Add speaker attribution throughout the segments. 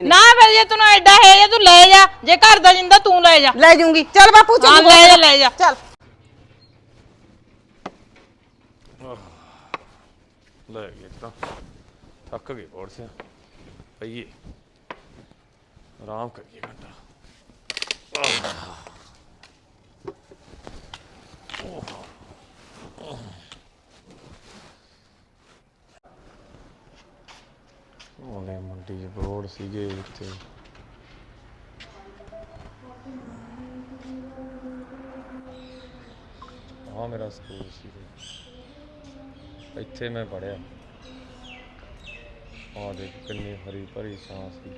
Speaker 1: ਨਾ ਫਿਰ ਜੇ ਤੈਨੂੰ ਐਡਾ ਹੈ ਜੇ ਤੂੰ ਲੈ ਜਾ ਜੇ ਘਰ ਦਾ ਜਿੰਦਾ ਤੂੰ ਲੈ ਜਾ।
Speaker 2: ਲੈ ਜੂੰਗੀ। ਚੱਲ ਬਾਪੂ
Speaker 1: ਹਾਂ
Speaker 2: ਚੱਲ
Speaker 1: ਲੈ ਜਾ ਲੈ ਜਾ।
Speaker 2: ਚੱਲ।
Speaker 3: ਲੈ ਗਏ ਤਾਂ। ਥੱਕ ਗਏ ਬੋੜ ਸਿਆ। ਪਈਏ ਆਰਾਮ ਕਰੀਏ ਘੰਟਾ। ਉਹਨੇ ਮੰਡੀ 'ਚ ਬੋੜ ਸੀਗੇ ਇੱਥੇ ਆ ਮੇਰਾ ਸਕੂਲ ਸੀ ਇੱਥੇ ਮੈਂ ਪੜਿਆ ਆ ਦੇਖ ਕਿੰਨੀ ਹਰੀ ਭਰੀ ਛਾਂ ਸੀ।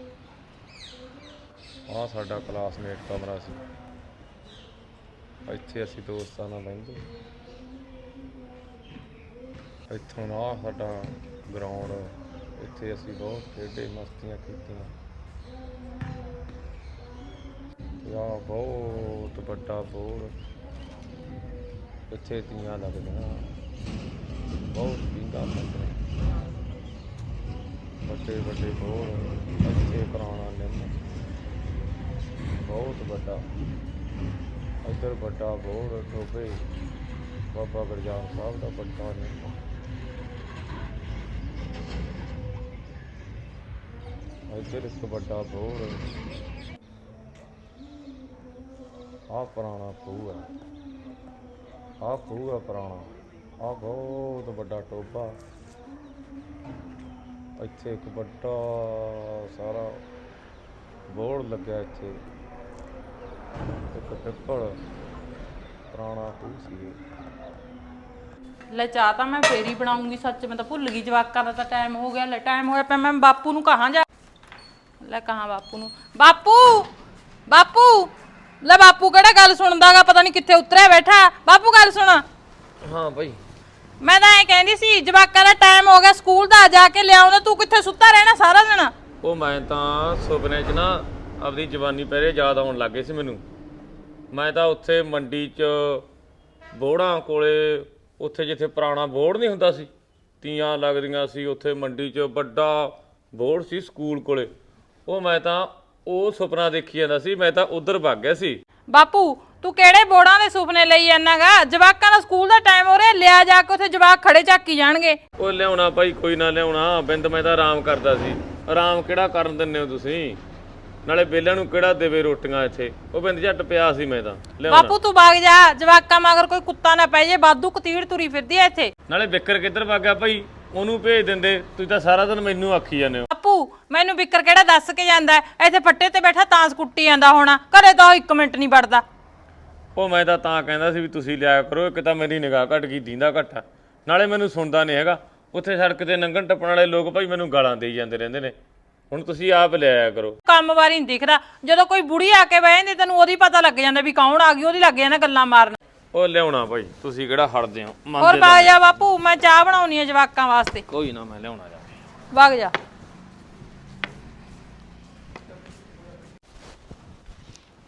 Speaker 3: ਆ ਸਾਡਾ ਕਲਾਸਮੇਟ ਕਮਰਾ ਸੀ। ਇੱਥੇ ਅਸੀਂ ਦੋਸਤਾਂ ਨਾਲ ਬਹਿੰਦੇ। ਇੱਥੋਂ ਨਾ ਸਾਡਾ ਗਰਾਊਂਡ ਇੱਥੇ ਅਸੀਂ ਬਹੁਤ ਖੇਡੇ, ਮਸਤੀਆਂ ਕੀਤੀਆਂ। ਤੇ ਬਹੁਤ ਵੱਡਾ ਬੋਰ ਇੱਥੇ ਤੀਆਂ ਲੱਗਦੀਆਂ। ਬਹੁਤ ਪੀਂਗਾ ਲੱਗਦਾ ਵੱਡੇ ਵੱਡੇ ਬੋਰ ਇੱਥੇ ਪੁਰਾਣਾ ਨਿੰਮ। ਬਹੁਤ ਵੱਡਾ। ਇੱਧਰ ਵੱਡਾ ਬੋਰ ਟੋਬੇ ਬਾਬਾ ਗੁਰਜਾਨ ਸਾਹਿਬ ਦਾ ਵੱਡਾ ਨਿੰਮ। ਇੱਧਰ ਇੱਕ ਵੱਡਾ ਬੋਰ ਆ ਪੁਰਾਣਾ ਖੂਹ ਹੈ। ਆ ਖੂਹ ਆ ਪੁਰਾਣਾ। ਆ ਬਹੁਤ ਵੱਡਾ ਟੋਬਾ ਇੱਥੇ ਇੱਕ ਵੱਡਾ ਸਾਰਾ ਬੋਰਡ ਲੱਗਿਆ ਇੱਥੇ। ਇੱਕ ਪਿੱਪਲ ਪੁਰਾਣਾ ਖੂਹ ਸੀ ਇਹ।
Speaker 1: ਲੈ ਚਾਹ ਤਾਂ ਮੈਂ ਫੇਰ ਹੀ ਬਣਾਉਂਗੀ, ਸੱਚ ਮੈਂ ਤਾਂ ਭੁੱਲ ਗਈ। ਜਵਾਕਾਂ ਦਾ ਤਾਂ ਟਾਈਮ ਹੋ ਗਿਆ। ਲੈ ਟਾਈਮ ਹੋਇਆ ਪਿਆ। ਮੈਂ ਬਾਪੂ ਨੂੰ ਕਹਾਂ ਜਾ ਲੈ ਕਹਾਂ ਬਾਪੂ ਨੂੰ? ਬਾਪੂ! ਬਾਪੂ! ਲੈ ਬਾਪੂ ਕਿਹੜਾ ਗੱਲ ਸੁਣਦਾਗਾ? ਪਤਾ ਨਹੀਂ ਕਿੱਥੇ ਉਤਰਿਆ ਬੈਠਾ। ਬਾਪੂ ਗੱਲ ਸੁਣ।
Speaker 3: ਹਾਂ ਭਾਈ
Speaker 1: ਮੈਂ ਤਾਂ ਐ ਕਹਿੰਦੀ ਸੀ ਜਵਾਕਾਂ ਦਾ ਟਾਈਮ ਹੋ ਗਿਆ ਸਕੂਲ ਦਾ ਜਾ ਕੇ ਲਿਆਉਂਦਾ ਤੂੰ ਕਿੱਥੇ ਸੁੱਤਾ ਰਹਿਣਾ ਸਾਰਾ ਦਿਨ?
Speaker 3: ਉਹ ਮੈਂ ਤਾਂ ਸੁਪਨੇ 'ਚ ਨਾ ਆਪਣੀ ਜਵਾਨੀ ਪਹਿਰੇ ਯਾਦ ਆਉਣ ਲੱਗੇ ਸੀ ਮੈਨੂੰ। ਮੈਂ ਤਾਂ ਉੱਥੇ ਮੰਡੀ 'ਚ ਬੋੜਾਂ ਕੋਲੇ ਉੱਥੇ ਜਿੱਥੇ ਪੁਰਾਣਾ ਬੋੜ ਨਹੀਂ ਹੁੰਦਾ ਸੀ ਤੀਆਂ ਲੱਗਦੀਆਂ ਸੀ ਉੱਥੇ ਮੰਡੀ 'ਚ ਵੱਡਾ ਬੋੜ ਸੀ ਸਕੂਲ ਕੋਲੇ। ਉਹ ਮੈਂ ਤਾਂ ਉਹ ਸੁਪਨਾ ਦੇਖੀ ਜਾਂਦਾ ਸੀ ਮੈਂ ਤਾਂ ਉਧਰ ਭੱਗ ਗਿਆ ਸੀ।
Speaker 1: ਬਾਪੂ ਤੂੰ ਕਿਹੜੇ ਬੋੜਾਂ ਦੇ ਸੁਪਨੇ ਲਈ ਜਾਣਾਗਾ ਜਵਾਕਾਂ ਦਾ ਸਕੂਲ ਦਾ ਟਾਈਮ ਹੋ ਰਿਹਾ ਲਿਆ ਜਾ ਕੇ ਉੱਥੇ ਜਵਾਕ ਖੜੇ ਝਾਕੀ ਜਾਣਗੇ।
Speaker 3: ਉਹ ਲਿਆਉਣਾ ਭਾਈ ਕੋਈ ਨਾ ਲਿਆਉਣਾ। ਬਿੰਦ ਮੈਂ ਤਾਂ ਆਰਾਮ ਕਰਦਾ ਸੀ। ਆਰਾਮ ਕਿਹੜਾ ਕਰਨ ਦਿੰਦੇ ਹੋ ਤੁਸੀਂ? ਨਾਲੇ ਬੇਲਿਆਂ ਨੂੰ ਕਿਹੜਾ ਦੇਵੇ ਰੋਟੀਆਂ ਇੱਥੇ? ਉਹ ਬਿੰਦ ਝੱਟ ਪਿਆ ਸੀ ਮੈਂ ਤਾਂ ਲਿਆਉਣਾ।
Speaker 1: ਬਾਪੂ ਤੂੰ ਵਗ ਜਾ। ਜਵਾਕਾਂ ਮਗਰ ਕੋਈ ਕੁੱਤਾ ਨਾ ਪੈ ਜੇ ਬਾਦੂ ਕਤੀੜ ਤੁਰੀ ਫਿਰਦੀ ਐ ਇੱਥੇ।
Speaker 3: ਨਾਲੇ ਵਿਕਰ ਕਿੱਧਰ ਭੱਗ ਗਿਆ ਭਾਈ? ਉਹਨੂੰ ਭੇਜ ਦਿੰਦੇ ਤੁਸੀਂ ਤਾਂ ਸਾਰਾ ਦਿਨ ਮੈਨੂੰ ਆਖੀ ਜਾਂਦੇ ਹੋ।
Speaker 1: ਬਾਪੂ ਮੈਨੂੰ ਵਿਕਰ ਕਿਹੜਾ ਦੱਸ ਕੇ ਜਾਂਦਾ ਹੈ? ਇੱਥੇ ਫੱਟੇ ਤੇ ਬੈਠਾ ਤਾਂਸ ਕੁੱਟੀ ਜਾਂਦਾ ਹੋਣਾ। ਘਰੇ ਤਾਂ ਉਹ ਇੱਕ ਮਿੰਟ ਨਹੀਂ ਵੜਦਾ।
Speaker 3: ਉਹ ਮੈਂ ਤਾਂ ਤਾਂ ਕਹਿੰਦਾ ਸੀ ਵੀ ਤੁਸੀਂ ਲਿਆ ਕਰੋ ਇੱਕ ਤਾਂ ਮੇਰੀ ਨਿਗਾਹ ਘਟ ਗਈ ਦੀਂਦਾ ਘਟਾ ਨਾਲੇ ਮੈਨੂੰ ਸੁਣਦਾ ਨਹੀਂ ਹੈਗਾ। ਉੱਥੇ ਸੜਕ ਤੇ ਨੰਗਣ ਟੱਪਣ ਵਾਲੇ ਲੋਕ ਭਾਈ ਮੈਨੂੰ ਗਾਲਾਂ ਦੇਈ ਜਾਂਦੇ ਰਹਿੰਦੇ ਨੇ। ਹੁਣ ਤੁਸੀਂ ਆਪ ਲਿਆਇਆ ਕਰੋ।
Speaker 1: ਕੰਮ ਵਾਰੀ ਨਹੀਂ ਦਿਖਦਾ। ਜਦੋਂ ਕੋਈ ਬੁੜੀ ਆ ਕੇ ਬਹਿ ਜਾਂਦੀ ਤੈਨੂੰ ਉਹਦੀ ਪਤਾ ਲੱਗ ਜਾਂਦਾ ਵੀ ਕੌਣ ਆ ਗਈ ਉਹਦੀ ਲੱਗ ਜਾਂਦਾ ਗੱਲਾਂ ਮਾਰਨ।
Speaker 3: ਉਹ ਲਿਆਉਣਾ ਭਾਈ ਤੁਸੀਂ ਕਿਹੜਾ ਹਟਦੇ ਹੋ?
Speaker 1: ਹੋਰ
Speaker 3: ਮੰਨਦੇ
Speaker 1: ਵਗ ਜਾ ਬਾਪੂ ਮੈਂ ਚਾਹ ਬਣਾਉਣੀ ਹੈ ਜਵਾਕਾਂ ਵਾਸਤੇ।
Speaker 3: ਕੋਈ ਨਾ ਮੈਂ ਲਿਆਉਣਾ ਜਾ।
Speaker 1: ਵਗ ਜਾ।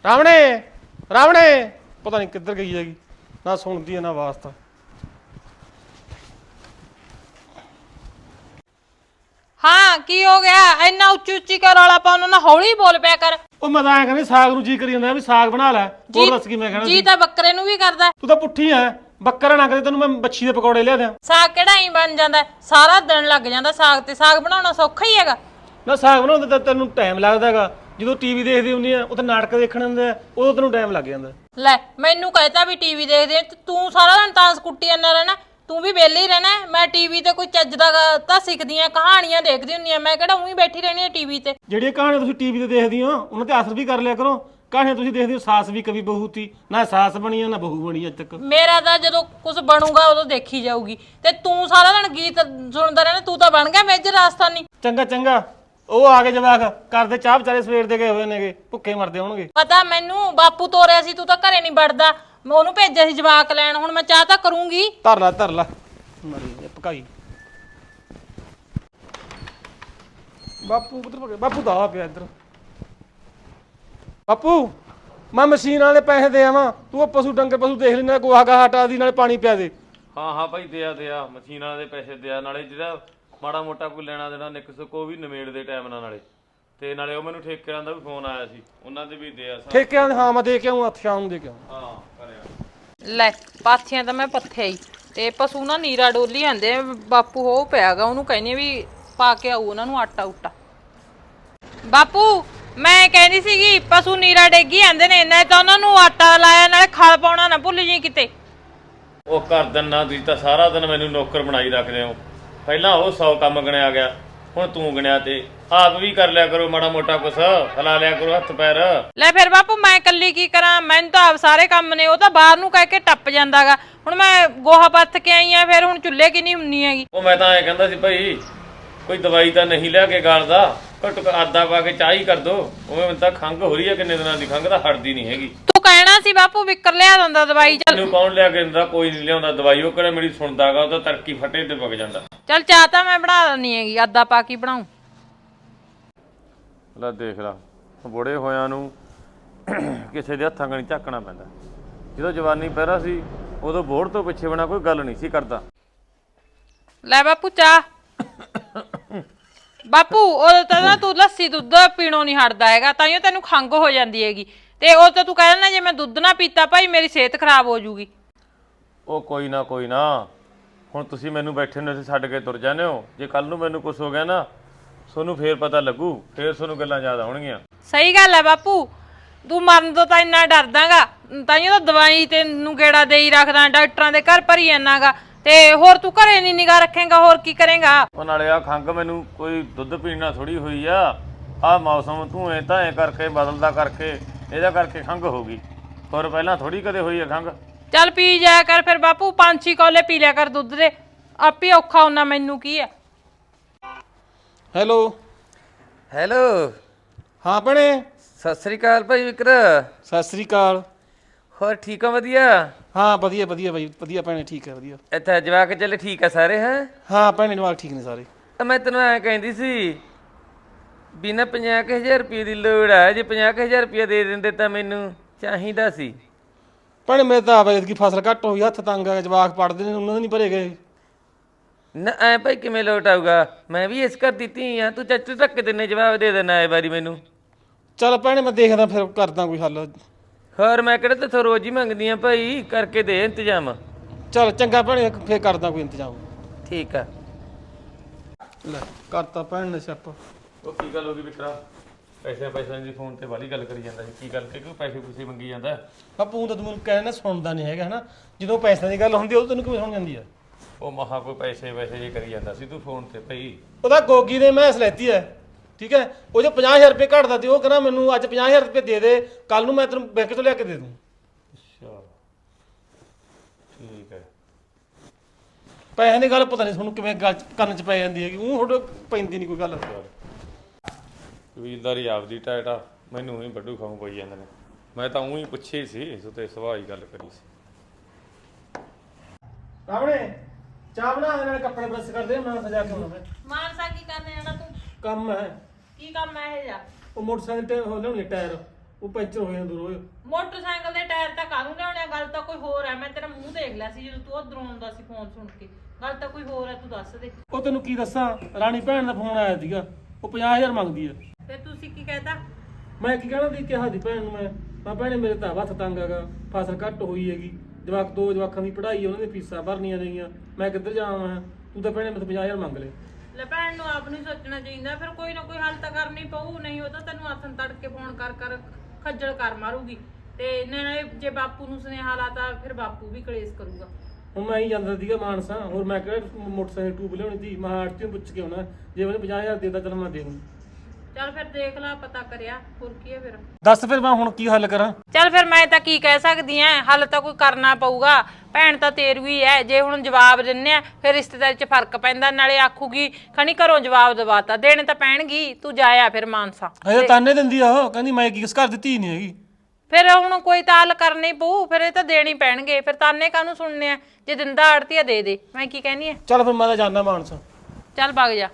Speaker 4: ਰਾਵਣੇ ਰਾਵਣੇ ਪਤਾ ਨਹੀਂ ਕਿੱਧਰ ਗਈ ਹੈਗੀ ਨਾ ਸੁਣਦੀ ਹੈ ਨਾ ਵਾਸਤਾ
Speaker 1: ਹਾਂ ਕੀ ਹੋ ਗਿਆ? ਇੰਨਾ ਉੱਚੀ ਉੱਚੀ ਕਰ ਵਾਲਾ ਪਾ ਉਹਨਾਂ ਨਾਲ ਹੌਲੀ ਬੋਲ ਪਿਆ ਕਰ।
Speaker 4: ਉਹ ਮੈਂ ਤਾਂ ਐਂ ਕਹਿੰਦੀ ਸਾਗ ਨੂੰ ਜੀ ਕਰੀ ਜਾਂਦਾ ਵੀ ਸਾਗ ਬਣਾ ਲੈ। ਹੋਰ ਦੱਸ ਕੀ ਮੈਂ ਕਹਿਣਾ
Speaker 1: ਜੀ
Speaker 4: ਸੀ
Speaker 1: ਤਾਂ ਬੱਕਰੇ ਨੂੰ ਵੀ ਕਰਦਾ। ਹੈ।
Speaker 4: ਤੂੰ ਤਾਂ ਪੁੱਠੀ ਐ। ਬੱਕਰਾ ਨਾ ਕਦੇ ਤੈਨੂੰ ਮੈਂ ਬੱਛੀ ਦੇ ਪਕੌੜੇ ਲਿਆ ਦਿਆਂ।
Speaker 1: ਸਾਗ ਕਿਹੜਾ ਹੀ ਬਣ ਜਾਂਦਾ? ਹੈ? ਸਾਰਾ ਦਿਨ ਲੱਗ ਜਾਂਦਾ ਸਾਗ ਤੇ। ਸਾਗ ਬਣਾਉਣਾ ਸੌਖਾ ਹੀ ਹੈਗਾ।
Speaker 4: ਨਾ ਸਾਗ ਬਣਾਉਂਦੇ ਤਾਂ ਤੈਨੂੰ ਟਾਈਮ ਲੱਗਦਾ ਹੈਗਾ। ਜਦੋਂ ਟੀਵੀ ਦੇਖਦੀ ਹੁੰਦੀ ਆ ਉੱਥੇ ਨਾਟਕ ਦੇਖਣ ਹੁੰਦੇ ਆ ਉਦੋਂ ਤੈਨੂੰ ਟਾਈਮ ਲੱਗ ਜਾਂਦਾ।
Speaker 1: ਲੈ ਮੈਨੂੰ ਕਹਿਤਾ ਵੀ ਟੀਵੀ ਦੇਖਦੇ ਆ ਤੇ ਤੂੰ ਸਾਰਾ ਦਿਨ ਤਾਂਸ ਕੁੱਟੀ ਜਾਂਦਾ ਰਹਿਣਾ। ਤੂੰ ਵੀ ਵਿਹਲੇ ਹੀ ਰਹਿਣਾ ਹੈ। ਮੈਂ ਟੀਵੀ ਤੇ ਕੋਈ ਚੱਜ ਦਾ ਗਾ- ਤਾਂ ਸਿੱਖਦੀ ਆ ਕਹਾਣੀਆਂ ਦੇਖਦੀ ਹੁੰਨੀ ਆ ਮੈਂ ਕਿਹੜਾ ਉਹੀ ਬੈਠੀ ਰਹਿਣੀ ਆ ਟੀਵੀ ਤੇ।
Speaker 4: ਜਿਹੜੀਆਂ ਕਹਾਣੀਆਂ ਤੁਸੀਂ ਟੀਵੀ ਤੇ ਦੇਖਦੀ ਹੋ ਉਹਨਾਂ ਤੇ ਅਸਰ ਵੀ ਕਰ ਲਿਆ ਕਰੋ। ਕਹਾਣੀਆਂ ਤੁਸੀਂ ਦੇਖਦੇ ਹੋ ਸਾਸ ਵੀ ਕਵੀ ਬਹੂ ਤੀ ਨਾ ਸਾਸ ਬਣੀ ਆ ਨਾ ਬਹੂ ਬਣੀ ਅੱਜ ਤੱਕ।
Speaker 1: ਮੇਰਾ ਤਾਂ ਜਦੋਂ ਕੁਝ ਬਣੂਗਾ ਉਦੋਂ ਦੇਖੀ ਜਾਊਗੀ। ਤੇ ਤੂੰ ਸਾਰਾ ਦਿਨ ਗੀਤ ਸੁਣਦਾ ਰਹਿਣਾ ਤੂੰ ਤਾਂ ਬਣ ਗਿਆ ਮੇਜਰ ਰਾਜਸਥਾਨੀ।
Speaker 4: ਚੰਗਾ ਚੰਗਾ। ਉਹ ਆ ਗਏ ਜਵਾਕ। ਕਰਦੇ ਚਾਹ ਵਿਚਾਰੇ ਸਵੇਰ ਦੇ ਗਏ ਹੋਏ ਨੇਗੇ। ਭੁੱਖੇ ਮਰਦੇ ਹੋਣਗੇ।
Speaker 1: ਪਤਾ ਮੈਨੂੰ ਬਾਪੂ ਤੋਰਿਆ ਸੀ ਤੂੰ ਤਾਂ ਘਰੇ ਨਹੀਂ ਵੜਦਾ। ਮੈਂ ਉਹਨੂੰ ਭੇਜਿਆ ਸੀ ਜਵਾਕ ਲੈਣ ਹੁਣ ਮੈਂ ਚਾਹ ਤਾਂ ਕਰੂੰਗੀ।
Speaker 4: ਧਰ ਲੈ ਧਰ ਲੈ। ਮਰੀ ਜੇ ਪਕਾਈ ਬਾਪੂ ਕਿੱਧਰ ਭਗੇ ਬਾਪੂ ਦਾ ਆ ਪਿਆ ਇੱਧਰ। ਬਾਪੂ ਮੈਂ ਮਸ਼ੀਨ ਵਾਲੇ ਪੈਸੇ ਦੇ ਆਵਾਂ। ਤੂੰ ਉਹ ਪਸ਼ੂ ਡੰਗਰ ਪਸ਼ੂ ਦੇਖ ਲੈਣਾ ਗੋਹਾ ਗਾ ਹਟਾ ਦੀ ਨਾਲੇ ਪਾਣੀ ਪਿਆ ਦੇ।
Speaker 3: ਹਾਂ ਹਾਂ ਭਾਈ ਦਿਆ ਦਿਆ ਮਸ਼ੀਨਾਂ ਦੇ ਪੈਸੇ ਦਿਆ ਨਾਲੇ ਜਿਹੜਾ ਮਾੜਾ ਮੋਟਾ ਕੋਈ ਲੈਣਾ ਦੇਣਾ ਨਿਕਸ ਕੋ ਵੀ ਨਿਮੇੜ ਦੇ ਟਾਈਮ ਨਾਲ ਨਾਲੇ। ਤੇ ਨਾਲੇ ਉਹ ਮੈਨੂੰ ਠੇਕੇਦਾਰਾਂ ਦਾ ਵੀ ਫੋਨ ਆਇਆ ਸੀ। ਉਹਨਾਂ ਦੇ ਵੀ ਦੇ ਆ ਸਾ-
Speaker 4: ਠੇਕਿਆਂ ਦੇ ਹਾਂ ਮੈਂ ਦੇ ਕੇ ਆਉਂ ਹੱਥ ਸ਼ਾਮ ਨੂੰ ਦੇ ਕੇ ਆਉਂ
Speaker 3: ਹਾਂ ਕਰਿਆ
Speaker 1: ਲੈ ਪਾਥੀਆਂ ਤਾਂ ਮੈਂ ਪੱਥੇ ਹੀ। ਤੇ ਪਸ਼ੂ ਨਾ ਨੀਰਾ ਡੋਲੀ ਆਂਦੇ ਆ, ਬਾਪੂ ਹੋ ਪਿਆਗਾ ਉਹਨੂੰ ਕਹਿੰਦੀ ਵੀ ਪਾ ਕੇ ਆਊ ਉਹਨਾਂ ਨੂੰ ਆਟਾ ਉਟਾ ਬਾਪੂ ਮੈਂ ਕਹਿੰਦੀ ਸੀਗੀ ਪਸ਼ੂ ਨੀਰਾ ਡੇਗੀ ਆਂਦੇ ਨੇ ਨਾ ਤਾਂ ਉਹਨਾਂ ਨੂੰ ਆਟਾ ਲਾਇਆ ਨਾਲੇ ਖਲ ਪਾਉਣਾ ਨਾ ਭੁੱਲ ਜੀ ਕਿਤੇ।
Speaker 3: ਉਹ ਕਰ ਦਿੰਨਾ ਤੁਸੀਂ ਤਾਂ ਸਾਰਾ ਦਿਨ ਮੈਨੂੰ ਨੌਕਰ ਬਣਾਈ ਰੱਖਦੇ ਹੋ। ਪਹਿਲਾਂ ਉਹ 100 ਕੰਮ ਗਣਿਆ ਗਿਆ। ਹੁਣ ਤੂੰ ਗਣਿਆ ਤੇ ਆਪ ਵੀ ਕਰ ਲਿਆ ਕਰੋ ਮਾੜਾ ਮੋਟਾ ਕੁਛ ਹਲਾ ਲਿਆ ਕਰੋ ਹੱਥ ਪੈਰ।
Speaker 1: ਲੈ ਫਿਰ ਬਾਪੂ ਮੈਂ ਇਕੱਲੀ ਕੀ ਕਰਾਂ? ਮੈਨੂੰ ਤਾਂ ਆਪ ਸਾਰੇ ਕੰਮ ਨੇ ਉਹ ਤਾਂ ਬਾਹਰ ਨੂੰ ਕਹਿ ਕੇ ਟੱਪ ਜਾਂਦਾਗਾ। ਹੁਣ ਮੈਂ ਗੋਹਾ ਪੱਥ ਕੇ ਆਈ ਆ ਫਿਰ ਹੁਣ ਚੁੱਲ੍ਹੇ ਕੀ ਨਹੀਂ ਹੁੰਨੀ ਹੈਗੀ।
Speaker 3: ਉਹ ਮੈਂ ਤਾਂ ਐ ਕਹਿੰਦਾ ਸੀ ਭਾਈ ਕੋਈ ਦਵਾਈ ਤਾਂ ਨਹੀਂ ਲਿਆ ਕੇ ਗਾਲਦਾ। ਘੱਟ ਘੱਟ ਆਦਾ ਪਾ ਕੇ ਚਾਹ ਹੀ ਕਰ ਦੋ। ਉਵੇਂ ਮੈਨੂੰ ਤਾਂ ਖੰਘ ਹੋ ਰਹੀ ਹੈ ਕਿੰਨੇ ਦਿਨਾਂ ਦੀ। ਖੰਘ ਤਾਂ ਹਟਦੀ ਨਹੀਂ ਹੈਗੀ।
Speaker 1: ਤੂੰ ਕਹਿਣਾ ਸੀ ਬਾਪੂ ਵਿਕਰ ਲਿਆ ਦਿੰਦਾ ਦਵਾਈ ਚੱਲ।
Speaker 3: ਮੈਨੂੰ ਕੌਣ ਲਿਆ ਕੇ ਦਿੰਦਾ? ਕੋਈ ਨਹੀਂ ਲਿਆਉਂਦਾ ਦਵਾਈ। ਉਹ ਕਿਹੜਾ ਮੇਰੀ ਸੁਣਦਾਗਾ ਉਹ ਤਾਂ ਤਰਕੀ ਫਟੇ ਤੇ ਵਗ ਜਾਂਦਾ।
Speaker 1: ਚੱਲ ਚਾਹ ਤਾਂ ਮੈਂ ਬਣਾ ਦਿੰਨੀ ਹੈਗੀ ਅੱਧਾ ਪਾ ਕੇ ਬਣਾਉ।
Speaker 3: ਲੈ ਦੇਖ ਲਾ ਬੁੜੇ ਹੋਇਆਂ ਨੂੰ ਕਿਸੇ ਦੇ ਹੱਥਾਂ ਕਣੀ ਝਾਕਣਾ ਪੈਂਦਾ। ਜਦੋਂ ਜਵਾਨੀ ਪਹਿਰਾ ਸੀ ਉਦੋਂ ਬੋੜ ਤੋਂ ਪਿੱਛੇ ਬਣਾ ਕੋਈ ਗੱਲ ਨਹੀਂ ਸੀ ਕਰਦਾ।
Speaker 1: ਲੈ ਬਾਪੂ ਚਾਹ। ਬਾਪੂ ਉਹ ਤਾਂ ਨਾ ਤੂੰ ਲੱਸੀ ਦੁੱਧ ਪੀਣੋਂ ਨਹੀਂ ਹਟਦਾ ਹੈਗਾ ਤਾਂ ਹੀ ਤੈਨੂੰ ਖੰਗ ਹੋ ਜਾਂਦੀ ਹੈਗੀ। ਤੇ ਉਹ ਤਾਂ ਤੂੰ ਕਹਿ ਜੇ ਮੈਂ ਦੁੱਧ ਨਾ ਪੀਤਾ ਭਾਈ ਮੇਰੀ ਸਿਹਤ ਖਰਾਬ ਹੋ ਜੂਗੀ।
Speaker 3: ਉਹ ਕੋਈ ਨਾ ਕੋਈ ਨਾ। ਹੁਣ ਤੁਸੀਂ ਮੈਨੂੰ ਬੈਠੇ ਨੂੰ ਇੱਥੇ ਛੱਡ ਕੇ ਤੁਰ ਜਾਂਦੇ ਹੋ। ਜੇ ਕੱਲ ਨੂੰ ਮੈਨੂੰ ਕੁਝ ਹੋ ਗਿਆ ਨਾ ਤੁਹਾਨੂੰ ਫੇਰ ਪਤਾ ਲੱਗੂ ਫੇਰ ਤੁਹਾਨੂੰ ਗੱਲਾਂ ਯਾਦ ਆਉਣਗੀਆਂ।
Speaker 1: ਸਹੀ ਗੱਲ ਹੈ ਬਾਪੂ। ਤੂੰ ਮਰਨ ਤੋਂ ਤਾਂ ਇੰਨਾ ਡਰਦਾਗਾ ਤਾਂ ਹੀ ਤਾਂ ਦਵਾਈ ਤੇ ਨੂੰ ਗੇੜਾ ਦੇ ਹੀ ਰੱਖਦਾ ਡਾਕਟਰਾਂ ਦੇ ਘਰ ਭਰੀ ਜਾਣਾਗਾ ਤੇ ਹੋਰ ਤੂੰ ਘਰੇ ਨਹੀਂ ਨਿਗਾਹ ਰੱਖੇਗਾ ਹੋਰ ਕੀ ਕਰੇਗਾ?
Speaker 3: ਉਹ ਨਾਲੇ ਆ ਖੰਗ ਮੈਨੂੰ ਕੋਈ ਦੁੱਧ ਪੀਣਾ ਥੋੜੀ ਹੋਈ ਆ। ਆ ਮੌਸਮ ਧੂਏ ਧਾਏ ਕਰਕੇ ਬਦਲਦਾ ਕਰਕੇ ਇਹਦਾ ਕਰਕੇ ਖੰਗ ਹੋ ਗਈ। ਹੋਰ ਪਹਿਲਾਂ ਥੋੜੀ ਕਦੇ ਹੋਈ ਆ ਖੰਗ
Speaker 1: ਚੱਲ ਪੀ ਜਾਇਆ ਕਰ ਫਿਰ ਬਾਪੂ ਪੰਜ ਛੇ ਕੌਲੇ ਪੀ ਲਿਆ ਕਰ ਦੁੱਧ ਦੇ। ਆਪੇ ਔਖਾ ਹੁੰਦਾ ਮੈਨੂੰ ਕੀ ਆ।
Speaker 4: ਹੈਲੋ।
Speaker 2: ਹੈਲੋ।
Speaker 4: ਹਾਂ ਭੈਣੇ।
Speaker 2: ਸਤਿ ਸ੍ਰੀ ਅਕਾਲ ਭਾਈ ਵਿਕਰ
Speaker 4: ਸਤਿ ਸ੍ਰੀ ਅਕਾਲ।
Speaker 2: ਹੋਰ ਠੀਕ ਹੋ ਵਧੀਆ?
Speaker 4: ਹਾਂ ਵਧੀਆ ਵਧੀਆ ਬਾਈ ਵਧੀਆ ਭੈਣੇ ਠੀਕ ਹੈ ਵਧੀਆ।
Speaker 2: ਇੱਥੇ ਜਵਾਕ ਚੱਲੇ ਠੀਕ ਆ ਸਾਰੇ ਹੈ?
Speaker 4: ਹਾਂ ਭੈਣੇ ਜਵਾਕ ਠੀਕ ਨੇ ਸਾਰੇ।
Speaker 2: ਮੈਂ ਤੈਨੂੰ ਐ ਕਹਿੰਦੀ ਸੀ ਬਿਨਾ 50000 ਰੁਪਏ ਦੀ ਲੋੜ ਆ ਜੇ 50000 ਰੁਪਏ ਦੇ ਦਿੰਦੇ ਤਾਂ ਮੈਨੂੰ ਚਾਹੀਦਾ ਸੀ।
Speaker 4: ਭੈਣੇ ਮੇਰੇ ਤਾਂ ਆਵੇ ਕੀ ਫਸਲ ਘੱਟ ਹੋਈ ਹੱਥ ਤੰਗ ਆ ਜਵਾਕ ਪੜਦੇ ਨੇ ਉਹਨਾਂ ਦੇ ਨਹੀਂ ਭਰੇ ਗਏ।
Speaker 2: ਨਾ ਐ ਭਾਈ ਕਿਵੇਂ ਲੋਟ ਆਊਗਾ? ਮੈਂ ਵੀ ਇਸ ਘਰ ਦੀ ਧੀ ਆ ਤੂੰ ਚੱਟ ਧੱਕੇ ਦਿੰਨੇ ਜਵਾਬ ਦੇ ਦੇਣਾ ਇਹ ਵਾਰੀ ਮੈਨੂੰ?
Speaker 4: ਚਲ ਭੈਣੇ ਮੈਂ ਦੇਖਦਾ ਫਿਰ ਕਰਦਾ ਕੋਈ ਹੱਲ।
Speaker 2: ਹੋਰ ਮੈਂ ਕਿਹੜਾ ਤੇ ਰੋਜ਼ ਹੀ ਮੰਗਦੀ ਆ ਭਾਈ? ਕਰਕੇ ਦੇ ਇੰਤਜ਼ਾਮ।
Speaker 4: ਚਲ ਚੰਗਾ ਭੈਣੇ ਫਿਰ ਕਰਦਾ ਕੋਈ ਇੰਤਜ਼ਾਮ।
Speaker 2: ਠੀਕ ਆ।
Speaker 4: ਲੈ ਕਰਤਾ ਭੈਣ ਨੇ ਸਿਆਪਾ।
Speaker 3: ਉਹ ਕੀ ਗੱਲ ਹੋ ਗਈ ਵਿਕਰਾ ਪੈਸੇ ਪੈਸੇ ਦੀ ਫੋਨ ਤੇ ਵਾਲੀ ਗੱਲ ਕਰੀ ਜਾਂਦਾ ਸੀ। ਕੀ ਗੱਲ? ਕਿ ਕਿਉਂ ਪੈਸੇ ਪੂਸੇ ਮੰਗੀ ਜਾਂਦਾ।
Speaker 4: ਬਾਪੂ ਤਾਂ ਤੂੰ ਮੈਨੂੰ ਕਹਿਣਾ ਸੁਣਦਾ ਨਹੀਂ ਹੈਗਾ ਹਨਾ? ਜਦੋਂ ਪੈਸਿਆਂ ਦੀ ਗੱਲ ਹੁੰਦੀ ਉਹ ਤੈਨੂੰ ਕਿਵੇਂ ਸੁਣ ਜਾਂਦੀ ਆ?
Speaker 3: ਉਹ ਮਹਾ ਕੋਈ ਪੈਸੇ ਵੈਸੇ ਜੇ ਕਰੀ ਜਾਂਦਾ ਸੀ ਤੂੰ ਫੋਨ ਤੇ ਭਈ।
Speaker 4: ਉਹਦਾ ਗੋਗੀ ਨੇ ਮੈਸ ਲੈਤੀ ਹੈ ਠੀਕ ਹੈ? ਉਹ ਜੋ 50000 ਰੁਪਏ ਘਟਦਾ ਤੇ ਉਹ ਕਹਿੰਦਾ ਮੈਨੂੰ ਅੱਜ 50000 ਰੁਪਏ ਦੇ ਦੇ ਕੱਲ ਨੂੰ ਮੈਂ ਤੈਨੂੰ ਬੈਂਕ ਤੋਂ ਲਿਆ ਕੇ ਦੇ ਦੂੰ।
Speaker 3: ਅੱਛਾ। ਠੀਕ ਹੈ।
Speaker 4: ਪੈਸਿਆਂ ਦੀ ਗੱਲ ਪਤਾ ਨਹੀਂ ਤੁਹਾਨੂੰ ਕਿਵੇਂ ਗੱਲ 'ਚ- ਕੰਨ 'ਚ ਪੈ ਜਾਂਦੀ ਹੈਗੀ ਉਹ ਤੁਹਾਡੇ ਪੈਂਦੀ ਨਹੀਂ ਕੋਈ ਗੱਲ।
Speaker 3: ਕਬੀਲਦਾਰੀ ਆਪਦੀ ਟਾਈਟ ਆ ਮੈਨੂੰ ਹੀ ਵੱਡੂ ਖਾਉ ਪਈ ਜਾਂਦੇ ਨੇ। ਮੈਂ ਤਾਂ ਉਹੀ ਪੁੱਛੇ ਸੀ ਸੋ ਤੇ ਸਵਾਈ ਗੱਲ ਕਰੀ ਸੀ।
Speaker 4: ਰਾਵਣੇ ਚਾਹ ਬਣਾ ਨਾਲ ਕੱਪੜੇ ਪ੍ਰੈਸ ਕਰਦੇ ਮੈਂ ਸਜਾ ਕੇ ਆਉਣਾ
Speaker 1: ਮਾਨਸਾ ਕੀ ਕਰਨੇ ਆਣਾ ਤੂੰ?
Speaker 4: ਕੰਮ ਹੈ।
Speaker 1: ਕੀ ਕੰਮ ਹੈ ਇਹ ਜਾ
Speaker 4: ਉਹ ਮੋਟਰਸਾਈਕਲ ਤੇ ਉਹ ਲਿਆਉਣੇ ਟਾਇਰ। ਉਹ ਪੈਂਚਰ ਹੋ ਜਾਂਦੇ ਰੋਜ਼।
Speaker 1: ਮੋਟਰਸਾਈਕਲ ਦੇ ਟਾਇਰ ਤਾਂ ਕਾਹਨੂੰ ਲਿਆਉਣਿਆ ਗੱਲ ਤਾਂ ਕੋਈ ਹੋਰ ਹੈ ਮੈਂ ਤੇਰਾ ਮੂੰਹ ਦੇਖ ਲਿਆ ਸੀ ਜਦੋਂ ਤੂੰ ਉਧਰੋਂ ਆਉਂਦਾ ਸੀ ਫੋਨ ਸੁਣ ਕੇ। ਗੱਲ ਤਾਂ ਕੋਈ ਹੋਰ ਹੈ ਤੂੰ ਦੱਸ ਦੇ।
Speaker 4: ਉਹ ਤੈਨੂੰ ਕੀ ਦੱਸਾਂ? ਰਾਣੀ ਭੈਣ ਦਾ ਫੋਨ ਆਇਆ ਸੀਗਾ। ਉਹ 50000 ਮੰਗਦੀ ਹੈ
Speaker 1: ਤੇ ਤੁਸੀਂ ਕੀ ਕਹਿਤਾ?
Speaker 4: ਮੈਂ ਕੀ ਕਹਿਣਾ ਦੀ ਕਿਹਾ ਦੀ ਭੈਣ ਨੂੰ ਮੈਂ। ਮੈਂ ਭੈਣੇ ਮੇਰੇ ਤਾਂ ਹੱਥ ਤੰਗ ਹੈਗਾ। ਫਸਲ ਘੱਟ ਹੋਈ ਹੈਗੀ। ਜਵਾਕ ਦੋ ਜਵਾਕਾਂ ਦੀ ਪੜ੍ਹਾਈ ਉਹਨਾਂ ਦੀ ਫੀਸਾਂ ਭਰਨੀਆਂ ਨੇਗੀਆਂ। ਮੈਂ ਕਿੱਧਰ ਜਾਵਾਂ? ਤੂੰ ਤਾਂ ਭੈਣੇ ਮੇਰੇ 50000 ਮੰਗ ਲੈ
Speaker 1: ਲੈ ਭੈਣ ਨੂੰ ਆਪ ਨੂੰ ਸੋਚਣਾ ਚਾਹੀਦਾ, ਫਿਰ ਕੋਈ ਨਾ ਕੋਈ ਹੱਲ ਤਾਂ ਕਰਨੀ ਪਊ, ਨਹੀਂ ਉਹ ਤਾਂ ਤੈਨੂੰ ਆਥਨ ਤੜਕੇ ਫੋਨ ਕਰ ਕਰ, ਖੱਜਲ ਕਰ ਮਾਰੂਗੀ। ਤੇ ਨਾਲੇ ਜੇ ਬਾਪੂ ਨੂੰ ਸੁਨੇਹਾ ਲਾਤਾ, ਫਿਰ ਬਾਪੂ ਵੀ ਕਲੇਸ਼ ਕਰੂਗਾ।
Speaker 4: ਹੁਣ ਮੈਂ ਹੀ ਜਾਂਦਾ ਸੀਗਾ ਮਾਨਸਾ, ਹੋਰ ਮੈਂ ਕਿਹੜਾ ਮੋਟਰਸਾਈਕਲ ਟੂਬ ਲਿਆਉਣੀ ਸੀ, ਮੈਂ ਆੜਤੀ ਨੂੰ ਪੁੱਛ ਕੇ ਆਉਣਾ, ਜੇ ਉਹਨੇ 50000 ਦੇਦਾ ਚਲ ਮੈਂ ਦੇ ਦੂੰ।
Speaker 1: ਚੱਲ ਫਿਰ ਦੇਖ ਲੈ ਪਤਾ ਕਰਿਆ ਹੋਰ ਕੀ ਹੈ ਫਿਰ?
Speaker 4: ਦੱਸ ਫਿਰ ਮੈਂ ਹੁਣ ਕੀ ਹੱਲ ਕਰਾਂ?
Speaker 1: ਚੱਲ ਫਿਰ ਮੈਂ ਤਾਂ ਕੀ ਕਹਿ ਸਕਦੀ ਐ ਹੱਲ ਤਾਂ ਕੋਈ ਕਰਨਾ ਪਊਗਾ। ਭੈਣ ਤਾਂ ਤੇਰਵੀ ਐ ਜੇ ਹੁਣ ਜਵਾਬ ਦਿੰਨੇ ਆ ਫਿਰ ਰਿਸ਼ਤੇਦਾਰੀ 'ਚ ਫ਼ਰਕ ਪੈਂਦਾ ਨਾਲੇ ਆਖੂਗੀ ਖਣੀ ਘਰੋਂ ਜਵਾਬ ਦਵਾਤਾ ਦੇਣੇ ਤਾਂ ਪੈਣਗੀ ਤੂੰ ਜਾਇਆ ਫਿਰ ਮਾਨਸਾ।
Speaker 4: ਅਜੇ ਤਾਨੇ ਦਿੰਦੀ ਆ ਉਹ ਕਹਿੰਦੀ ਮੈਂ ਕੀ ਕਿਸ ਘਰ ਦਿੱਤੀ ਨਹੀਂ ਹੈਗੀ।
Speaker 1: ਫਿਰ ਹੁਣ ਕੋਈ ਤਾਂ ਹੱਲ ਕਰਨੀ ਪਊ ਫਿਰ ਇਹ ਤਾਂ ਦੇਣੀ ਪੈਣਗੇ ਫਿਰ ਤਾਨੇ ਕਾਹਨੂੰ ਸੁਣਨੇ ਆ? ਜੇ ਦਿੰਦਾ ਆੜਤੀਆ ਦੇ ਦੇ ਮੈਂ ਕੀ ਕਹਿਨੀ ਐ
Speaker 4: ਚੱਲ ਫਿਰ ਮੈਂ ਤਾਂ ਜਾਣਾ ਮਾਨਸਾ।
Speaker 1: ਚੱਲ ਵਗ ਜਾ।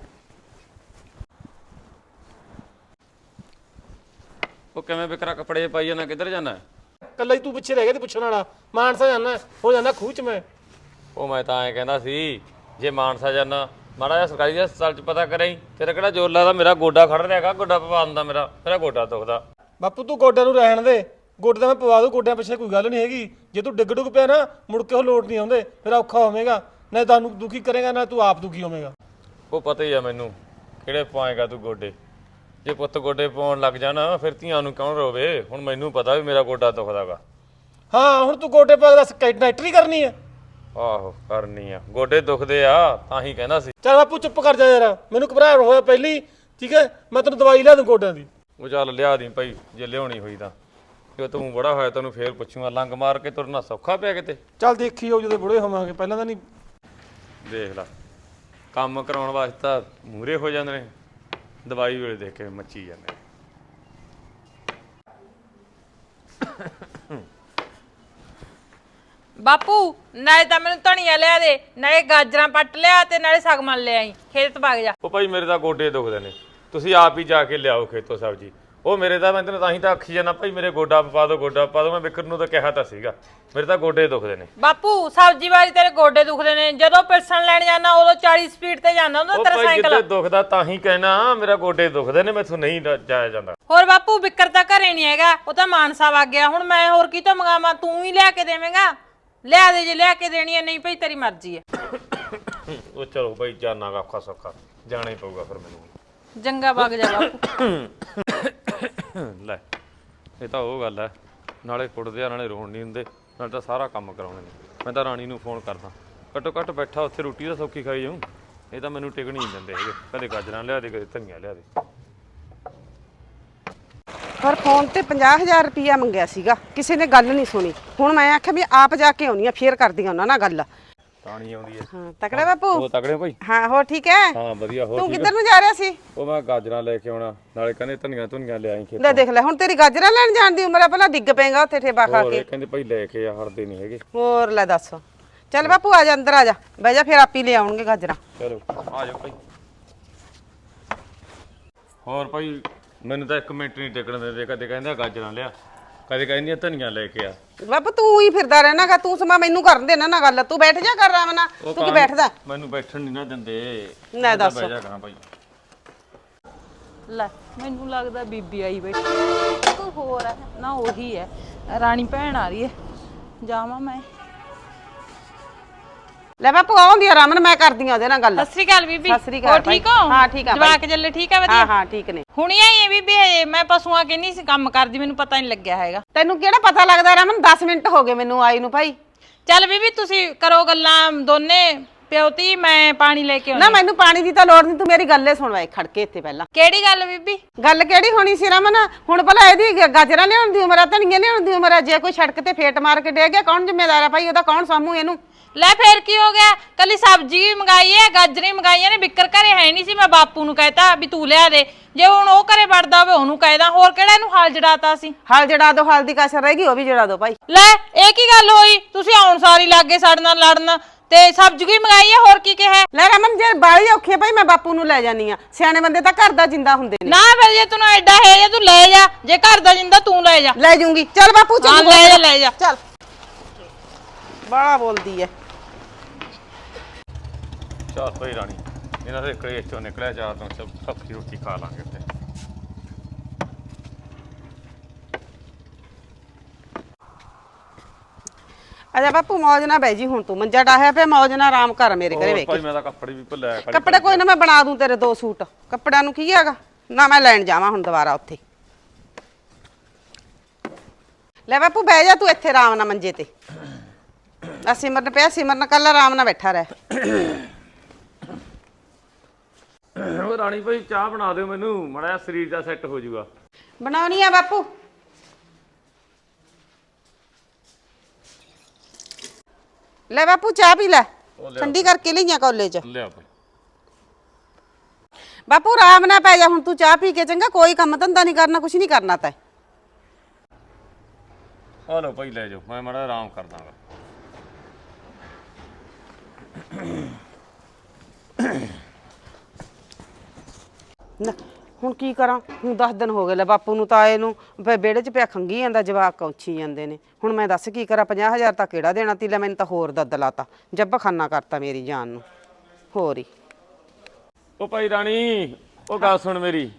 Speaker 3: ਉਹ ਕਿਵੇਂ ਵਿਕਰਾ ਕੱਪੜੇ ਪਾਈ ਜਾਂਦਾ ਕਿੱਧਰ ਜਾਣਾ
Speaker 4: ਕੱਲਾ ਹੀ ਤੂੰ ਪਿੱਛੇ ਰਹਿ ਗਿਆ ਤੇ ਪੁੱਛਣ ਵਾਲਾ। ਮਾਨਸਾ ਜਾਣਾ ਹੋ ਜਾਂਦਾ ਖੂਹ ਚ ਮੈਂ।
Speaker 3: ਉਹ ਮੈਂ ਤਾਂ ਐਂ ਕਹਿੰਦਾ ਸੀ ਜੇ ਮਾਨਸਾ ਜਾਣਾ ਮਾੜਾ ਜਿਹਾ ਸਰਕਾਰੀ ਹਸਪਤਾਲ 'ਚ ਪਤਾ ਕਰਾਈ ਤੇਰਾ ਕਿਹੜਾ ਜ਼ੋਰ ਲੱਗਦਾ? ਮੇਰਾ ਗੋਡਾ ਖੜ ਰਿਹਾਗਾ ਗੋਡਾ ਪਵਾ ਦਿੰਦਾ ਮੇਰਾ ਮੇਰਾ ਗੋਡਾ ਦੁਖਦਾ।
Speaker 4: ਬਾਪੂ ਤੂੰ ਗੋਡਿਆਂ ਨੂੰ ਰਹਿਣ ਦੇ। ਗੋਡੇ ਤਾਂ ਮੈਂ ਪਵਾ ਦੂੰ ਗੋਡਿਆਂ ਪਿੱਛੇ ਕੋਈ ਗੱਲ ਨਹੀਂ ਹੈਗੀ। ਜੇ ਤੂੰ ਡਿੱਗ ਡੁੱਗ ਪਿਆ ਨਾ ਮੁੜ ਕੇ ਉਹ ਲੋਟ ਨਹੀਂ ਆਉਂਦੇ ਫਿਰ ਔਖਾ ਹੋਵੇਗਾ। ਨਾ ਤੁਹਾਨੂੰ ਦੁਖੀ ਕਰੇਗਾ ਨਾ ਤੂੰ ਆਪ ਦੁਖੀ ਹੋਵੇਂਗਾ।
Speaker 3: ਉਹ ਪਤਾ ਹੀ ਆ ਮੈਨੂੰ ਕਿਹੜੇ ਪਾਏਗਾ ਤੂੰ ਗੋਡੇ। ਜੇ ਪੁੱਤ ਗੋਡੇ ਪਾਉਣ ਲੱਗ ਜਾਣਾ ਫਿਰ ਧੀਆਂ ਨੂੰ ਕੌਣ ਰੋਵੇ? ਹੁਣ ਮੈਨੂੰ ਪਤਾ ਵੀ ਮੇਰਾ ਗੋਡਾ ਦੁਖਦਾਗਾ
Speaker 4: ਹਾਂ ਹੁਣ ਤੂੰ ਗੋਡੇ ਪਾ ਕੇ ਦੱਸ ਕੈਟਨਾਈਟਰੀ ਕਰਨੀ ਹੈ
Speaker 3: ਆਹੋ ਕਰਨੀ ਆ। ਗੋਡੇ ਦੁਖਦੇ ਆ ਤਾਂ ਹੀ ਕਹਿੰਦਾ ਸੀ।
Speaker 4: ਚੱਲ ਬਾਪੂ ਚੁੱਪ ਕਰ ਜਾ ਯਾਰ। ਮੈਨੂੰ ਘਬਰਾਹਟ ਹੋਇਆ ਪਹਿਲੀ ਠੀਕ ਹੈ? ਮੈਂ ਤੈਨੂੰ ਦਵਾਈ ਲਿਆ ਦੂੰ ਗੋਡਿਆਂ ਦੀ।
Speaker 3: ਉਹ ਚੱਲ ਲਿਆ ਦੀ ਭਾਈ ਜੇ ਲਿਆਉਣੀ ਹੋਈ ਤਾਂ। ਜੇ ਤੂੰ ਬੜਾ ਹੋਇਆ ਤੈਨੂੰ ਫੇਰ ਪੁੱਛੂਗਾ। ਲੰਗ ਮਾਰ ਕੇ ਤੁਰਨਾ ਸੌਖਾ ਪਿਆ ਕਿਤੇ?
Speaker 4: ਚੱਲ ਦੇਖੀ ਜਾਓ ਜਦੋਂ ਬੁੜੇ ਹੋਵਾਂਗੇ। ਪਹਿਲਾਂ ਤਾਂ ਨਹੀਂ
Speaker 3: ਦੇਖ ਲੈ। ਕੰਮ ਕਰਾਉਣ ਵਾਸਤੇ ਤਾਂ ਮੂਰੇ ਹੋ ਜਾਂਦੇ ਨੇ। ਦਵਾਈ ਵੇਲੇ ਦੇਖ ਕੇ ਮੱਚੀ ਜਾਂਦੇ।
Speaker 1: ਬਾਪੂ ਨਾਲੇ ਤਾਂ ਮੈਨੂੰ ਧਣੀਆਂ ਲਿਆ ਦੇ ਨਾਲੇ ਗਾਜਰਾਂ ਪੱਟ ਲਿਆ ਤੇ ਨਾਲੇ ਸਗਮਨ ਲੈ ਆਈ ਖੇਤ ਭਗ ਜਾ।
Speaker 3: ਉਹ ਭਾਈ ਮੇਰੇ ਤਾਂ ਗੋਡੇ ਦੁਖਦੇ ਨੇ। ਤੁਸੀਂ ਆਪ ਹੀ ਜਾ ਕੇ ਲਿਆਓ ਖੇਤੋਂ ਸਬਜ਼ੀ। ਉਹ ਮੇਰੇ ਤਾਂ ਮੈਂ ਤੈਨੂੰ ਤਾਂ ਹੀ ਤਾਂ ਆਖੀ ਜਾਣਾ ਭਾਈ ਮੇਰੇ ਗੋਡਾ ਪਾ ਦਿਓ ਗੋਡਾ ਪਾ ਦਿਓ ਮੈਂ ਵਿਕਰ ਨੂੰ ਤਾਂ ਕਿਹਾ ਤਾਂ ਸੀਗਾ। ਮੇਰੇ ਤਾਂ ਗੋਡੇ ਦੁਖਦੇ ਨੇ।
Speaker 1: ਬਾਪੂ ਸਬਜ਼ੀ ਵਾਲੀ ਤੇਰੇ ਗੋਡੇ ਦੁਖਦੇ ਨੇ। ਜਦੋਂ ਪਿਲਸਣ ਲੈਣ ਜਾਂਦਾ ਉਦੋਂ 40 ਸਪੀਡ ਤੇ ਜਾਂਦਾ ਹੁੰਦਾ
Speaker 3: ਉਹ
Speaker 1: ਤੇਰਾ
Speaker 3: ਭਾਈ
Speaker 1: ਸਾਈਕਲ।
Speaker 3: ਜਿੱਦੇ ਦੁਖਦਾ ਤਾਂ ਹੀ ਕਹਿਣਾ ਮੇਰਾ ਗੋਡੇ ਦੁਖਦੇ ਨੇ ਮੈਥੋਂ ਨਹੀਂ ਜਾਇਆ ਜਾਂਦਾ।
Speaker 1: ਹੋਰ ਬਾਪੂ ਵਿਕਰ ਤਾਂ ਘਰੇ ਨਹੀਂ ਹੈਗਾ ਉਹ ਤਾਂ ਮਾਨਸਾ ਵਗ ਗਿਆ। ਹੁਣ ਮੈਂ ਹੋਰ ਕੀ ਤੋਂ ਮੰਗਾਵਾਂ? ਤੂੰ ਹੀ ਲਿਆ ਕੇ ਦੇਵੇਂਗਾ? ਲਿਆ ਦੇ ਜੇ ਲਿਆ ਕੇ ਦੇਣੀ ਹੈ ਨਹੀਂ ਭਈ ਤੇਰੀ ਮਰਜ਼ੀ ਹੈ।
Speaker 3: ਉਹ ਚਲੋ ਭਾਈ ਜਾਨਾ ਗਾ ਔਖਾ ਸੌਖਾ ਜਾਣਾ ਹੀ ਪਊਗਾ ਫਿਰ ਮੈਨੂੰ।
Speaker 1: ਜੰਗਾ ਵਗ ਜਾ ਬਾਪੂ।
Speaker 3: ਲੈ, ਇਹ ਤਾਂ ਉਹ ਗੱਲ ਹੈ। ਨਾਲੇ ਕੁੱਟਦੇ ਆ ਨਾਲੇ ਰੋਣ ਨਹੀਂ ਹੁੰਦੇ ਨਾਲੇ ਤਾਂ ਸਾਰਾ ਕੰਮ ਕਰਾਉਣੇ ਨੇ। ਮੈਂ ਤਾਂ ਰਾਣੀ ਨੂੰ ਫੋਨ ਕਰਦਾ, ਘੱਟੋ ਘੱਟ ਬੈਠਾ ਉੱਥੇ ਰੋਟੀ ਤਾਂ ਸੌਖੀ ਖਾਈ ਜਾਊ। ਇਹ ਤਾਂ ਮੈਨੂੰ ਟਿਕਣੀ ਨਹੀਂ ਦਿੰਦੇ ਹੈਗੇ, ਕਦੇ ਗਾਜਰਾਂ ਲਿਆ ਦੇ, ਕਦੇ ਧਨੀਆ ਲਿਆ ਦੇ।
Speaker 5: ਪਰ ਫੋਨ ਤੇ 50000 ਰੁਪਇਆ ਮੰਗਿਆ ਸੀਗਾ, ਕਿਸੇ ਨੇ ਗੱਲ ਨਹੀਂ ਸੁਣੀ। ਹੁਣ ਮੈਂ ਆਖਿਆ ਵੀ ਆਪ ਜਾ ਕੇ ਆਉਣੀ ਆ, ਫੇਰ ਕਰਦੀ ਆ ਉਹਨਾਂ ਨਾਲ ਗੱਲ।
Speaker 3: ਤਾਣੀ ਆਉਂਦੀ ਹੈ।
Speaker 5: ਹਾਂ ਤਕੜਾ ਬਾਪੂ?
Speaker 3: ਉਹ ਤਗੜੇ ਭਾਈ?
Speaker 5: ਹਾਂ ਹੋਰ ਠੀਕ ਹੈ?
Speaker 3: ਹਾਂ ਵਧੀਆ ਹੋਰ
Speaker 5: ਤੂੰ
Speaker 3: ਠੀਕ
Speaker 5: ਕਿੱਧਰ ਨੂੰ ਜਾ ਰਿਹਾ ਸੀ?
Speaker 3: ਉਹ ਮੈਂ ਗਾਜਰਾਂ ਲੈ ਕੇ ਆਉਣਾ ਨਾਲੇ ਕਹਿੰਦੇ ਧਨੀਆ ਧੁਨੀਆਂ ਲਿਆਈ ਖੇਤ।
Speaker 5: ਲੈ ਦੇਖ ਲੈ ਹੁਣ ਤੇਰੀ ਗਾਜਰਾਂ ਲੈਣ ਜਾਣ ਦੀ ਉਮਰ ਆ ਪਹਿਲਾਂ ਡਿੱਗ ਪਏਗਾ ਉੱਥੇ ਠੇਬਾ ਖਾ
Speaker 3: ਹੋਰ
Speaker 5: ਕੇ।
Speaker 3: ਇਹ ਕਹਿੰਦੇ ਭਾਈ ਲੈ ਕੇ ਆ ਹੜਦੇ ਨਹੀਂ ਹੈਗੇ।
Speaker 5: ਹੋਰ ਲੈ ਦੱਸ। ਚੱਲ ਬਾਪੂ ਆ ਜਾ ਅੰਦਰ ਆ ਜਾ। ਬਹਿ ਜਾ ਫੇਰ ਆਪੀ ਲੈ ਆਉਣਗੇ ਗਾਜਰਾਂ।
Speaker 3: ਚਲੋ ਆ ਜਾਓ ਭਾਈ। ਹੋਰ ਭਾਈ ਮੈਨੂੰ ਤਾਂ ਇੱਕ ਮਿੰਟ ਨਹੀਂ ਟਿਕਣ ਦਿੰਦੇ ਕਦੇ ਕਹਿੰਦਾ ਗਾਜਰਾਂ ਲਿਆ। ਕਦੇ ਕਹਿੰਦੀਆਂ ਧਨੀਆ ਲੈ ਕੇ ਆ।
Speaker 5: ਬਾਪੂ ਤੂੰ ਹੀ ਫਿਰਦਾ ਰਹਿਣਾਗਾ ਤੂੰ ਸਮਾਂ ਮੈਨੂੰ ਕਰਨ ਦੇ ਨਾ ਨਾ ਗੱਲ। ਤੂੰ ਬੈਠ ਜਾ ਕਰ ਰਾਮ ਨਾਲ ਤੂੰ ਕੀ ਬੈਠਦਾ?
Speaker 3: ਮੈਨੂੰ ਬੈਠਣ ਨਹੀਂ ਨਾ ਦਿੰਦੇ।
Speaker 5: ਲੈ ਦੱਸ।
Speaker 3: ਬਹਿ ਜਾ ਕਰਾਂ ਭਾਈ।
Speaker 1: ਲੈ ਮੈਨੂੰ ਲੱਗਦਾ ਬੀਬੀ ਆਈ ਬੈਠੀ ਕੋਈ ਹੋਰ ਹੈ ਨਾ ਉਹੀ ਹੈ। ਰਾਣੀ ਭੈਣ ਆ ਰਹੀ ਹੈ। ਜਾਵਾਂ ਮੈਂ।
Speaker 5: ਲੈ ਬਾਪੂ ਆਉਂਦੀ ਆ ਰਾਮਨ ਮੈਂ ਕਰਦੀ ਆ ਉਹਦੇ ਨਾਲ ਗੱਲ।
Speaker 1: ਸਤਿ ਸ੍ਰੀ ਅਕਾਲ ਬੀਬੀ।
Speaker 5: ਸਤਿ ਸ੍ਰੀ ਅਕਾਲ
Speaker 1: ਹੋਰ
Speaker 5: ਭਾਈ।
Speaker 1: ਠੀਕ ਹੋ?
Speaker 5: ਹਾਂ, ਠੀਕ ਆ ਭਾਈ।
Speaker 1: ਜਵਾਕ ਜੱਲੇ ਠੀਕ ਆ ਵਧੀਆ?
Speaker 5: ਹਾਂ ਹਾਂ ਠੀਕ ਨੇ।
Speaker 1: ਹੁਣੀ ਆਈ ਹੈ ਬੀਬੀ ਹਜੇ ਮੈਂ ਪਸ਼ੂਆਂ ਕੇ ਨਹੀਂ ਸੀ ਕੰਮ ਕਰਦੀ ਮੈਨੂੰ ਪਤਾ ਨਹੀਂ ਲੱਗਿਆ ਹੈਗਾ।
Speaker 5: ਤੈਨੂੰ ਕਿਹੜਾ ਪਤਾ ਲੱਗਦਾ ਰਮਨ? 10 ਮਿੰਟ ਹੋ ਗਏ ਮੈਨੂੰ ਆਈ ਨੂੰ ਭਾਈ।
Speaker 1: ਚੱਲ ਬੀਬੀ ਤੁਸੀਂ ਕਰੋ ਗੱਲਾਂ ਦੋਨੇ ਪਿਓਤੀ ਮੈਂ ਪਾਣੀ ਲੈ ਕੇ ਆਉਣੀ
Speaker 5: ਨਾ ਮੈਨੂੰ ਪਾਣੀ ਦੀ ਤਾਂ ਲੋੜ ਨਹੀਂ ਤੂੰ ਮੇਰੀ ਗੱਲੇ ਸੁਣ ਵੇ ਖੜ ਕੇ ਇੱਥੇ ਪਹਿਲਾਂ।
Speaker 1: ਕਿਹੜੀ ਗੱਲ ਬੀਬੀ?
Speaker 5: ਗੱਲ ਕਿਹੜੀ ਹੋਣੀ ਸੀ ਰਮਨ? ਹੁਣ ਭਲਾ ਇਹਦੀ ਗ- ਗਾਜਰਾਂ ਲਿਆਉਣ ਦੀ ਉਮਰ ਆ ਧਨੀਆ ਲਿਆਉਣ ਦੀ ਉਮਰ ਆ ਜੇ ਕੋਈ ਸੜਕ ਤੇ ਫੇਟ ਮਾਰ ਕੇ ਡੇ ਗਿਆ ਕੌਣ ਜ਼ਿੰਮੇਦਾਰ ਆ ਭਾਈ? ਉਹਦਾ ਕੌਣ ਸਾਮੂ ਇਹਨੂੰ?
Speaker 1: ਲੈ ਫੇਰ ਕੀ ਹੋ ਗਿਆ? ਕੱਲੀ ਸਬਜ਼ੀ ਵੀ ਮੰਗਾਈ ਹੈ ਗਾਜਰਾਂ ਮੰਗਾਈਆਂ ਨੇ ਬਿੱਕਰ ਘਰੇ ਹੈ ਨਹੀਂ ਸੀ ਮੈਂ ਬਾਪੂ ਨੂੰ ਕਹਿਤਾ ਵੀ ਤੂੰ ਲਿਆ ਦੇ। ਜੇ ਹੁਣ ਉਹ ਘਰੇ ਵੜਦਾ ਹੋਵੇ ਉਹਨੂੰ ਕਹਿਦਾ ਹੋਰ ਕਿਹੜਾ ਇਹਨੂੰ ਹਾਲ ਜੜਾਤਾ ਸੀ?
Speaker 5: ਹਲ ਜੜਾ ਦੋ ਹਲ ਦੀ ਕਸਰ ਰਹਿ ਗਈ ਉਹ ਵੀ ਜੜਾ ਦੋ ਭਾਈ।
Speaker 1: ਲੈ ਇਹ ਕੀ ਗੱਲ ਹੋਈ? ਤੁਸੀਂ ਆਉਣ ਸਾਰੀ ਲੱਗੇ ਸਾਡੇ ਨਾਲ ਲੜਨ ਤੇ ਸਬਜ਼ੀ ਵੀ ਮੰਗਾਈ ਹੈ ਹੋਰ ਕੀ ਕਿਹਾ
Speaker 5: ਲੈ ਰਮਨ ਜੇ ਬਾਲੀ ਔਖੀ ਆ ਭਾਈ ਮੈਂ ਬਾਪੂ ਨੂੰ ਲੈ ਜਾਨੀ ਆ ਸਿਆਣੇ ਬੰਦੇ ਤਾਂ ਘਰ ਦਾ ਜਿੰਦਾ ਹੁੰਦੇ ਨੇ।
Speaker 1: ਨਾ ਫਿਰ ਜੇ ਤੈਨੂੰ ਐਡਾ ਹੈ ਜੇ ਤੂੰ ਲੈ ਜਾ। ਜੇ ਘਰ ਦਾ ਜਿੰਦਾ ਤੂੰ ਲੈ ਜਾ।
Speaker 5: ਲੈ ਜੂੰਗੀ। ਚੱਲ ਬਾਪੂ ਚੱਲ
Speaker 1: ਹਾਂ ਲੈ ਜਾ ਲੈ ਜਾ।
Speaker 5: ਚੱਲ। ਬੜਾ ਬੋਲਦੀ ਐ
Speaker 3: ਚੱਲ ਭਾਈ ਰਾਣੀ। ਇਹਨਾਂ ਦੇ ਕਲੇਸ਼ ਚੋਂ ਨਿਕਲਿਆ ਚਾਰ ਤੋਂ ਸਭ ਸਬਜ਼ੀ ਰੋਟੀ ਖਾ ਲਾਂਗੇ ਉੱਥੇ।
Speaker 5: ਅਜਾ ਬਾਪੂ ਮੌਜ ਨਾ ਜੀ ਹੁਣ ਤੂੰ। ਮੰਜਾ ਡਾਹਿਆ ਪਿਆ ਮੌਜ ਨਾਲ ਆਰਾਮ ਕਰ ਮੇਰੇ ਘਰੇ
Speaker 3: ਹੋਰ
Speaker 5: ਵੇਖ
Speaker 3: ਭਾਈ ਮੈਂ ਤਾਂ ਕੱਪੜੇ ਵੀ ਭੁੱਲਿਆ ਖੜੀ
Speaker 5: ਕੱਪੜੇ ਕੋਈ ਨਾ ਮੈਂ ਬਣਾ ਦੂੰ ਤੇਰੇ ਦੋ ਸੂਟ। ਕੱਪੜਿਆਂ ਨੂੰ ਕੀ ਹੈਗਾ? ਨਾ ਮੈਂ ਲੈਣ ਜਾਵਾਂ ਹੁਣ ਦੁਬਾਰਾ ਉੱਥੇ। ਲੈ ਬਾਪੂ ਬਹਿ ਜਾ ਤੂੰ ਇੱਥੇ ਆਰਾਮ ਨਾਲ ਮੰਜੇ ਤੇ। ਆ ਸਿਮਰਨ ਪਿਆ ਸਿਮਰਨ ਕੱਲ ਆਰਾਮ ਨਾਲ ਬੈਠਾ ਰਹਿ।
Speaker 3: ਉਹ ਰਾਣੀ ਭਾਈ ਚਾਹ ਬਣਾ ਦਿਓ ਮੈਨੂੰ। ਮੜਾ ਸਰੀਰ ਦਾ ਸੈੱਟ ਹੋ ਜਾਊਗਾ
Speaker 5: ਬਣਾਉਣੀ ਆ ਬਾਪੂ। ਲੈ ਬਾਪੂ ਚਾਹ ਪੀ ਲੈ। ਠੰਡੀ ਕਰਕੇ ਲਈਆਂ ਕਾਲਜ
Speaker 3: ਲਿਆ ਭਾਈ।
Speaker 5: ਬਾਪੂ ਆਰਾਮ ਨਾਲ ਪੈ ਜਾ ਹੁਣ ਤੂੰ ਚਾਹ ਪੀ ਕੇ ਚੰਗਾ ਕੋਈ ਕੰਮ ਧੰਦਾ ਨਹੀਂ ਕਰਨਾ ਕੁਛ ਨਹੀਂ ਕਰਨਾ ਤੈ।
Speaker 3: ਆ ਲਓ ਭਾਈ ਲੈ ਜਾਓ। ਮੈਂ ਮੜਾ ਆਰਾਮ ਕਰ
Speaker 5: ਹੁਣ ਕੀ ਕਰਾਂ? ਹੁਣ 10 ਦਿਨ ਹੋ ਗਏ ਲੈ ਬਾਪੂ ਨੂੰ ਤਾਂ ਆਏ ਨੂੰ ਵੇ ਵਿਹੜੇ 'ਚ ਪਿਆ ਖੰਗੀ ਜਾਂਦਾ ਜਵਾਕ ਕੌਂਚੀ ਜਾਂਦੇ ਨੇ। ਹੁਣ ਮੈਂ ਦੱਸ ਕੀ ਕਰਾਂ 50000 ਤਾਂ ਕਿਹੜਾ ਦੇਣਾ ਤੀ? ਲੈ ਮੈਨੂੰ ਤਾਂ ਹੋਰ ਦੱਦ ਲਾਤਾ ਜੱਬ ਖਾਨਾ ਕਰਤਾ ਮੇਰੀ ਜਾਨ ਨੂੰ। ਹੋਰ ਹੀ
Speaker 3: ਉਹ ਭਾਈ ਰਾਣੀ ਉਹ ਗੱਲ ਸੁਣ ਮੇਰੀ।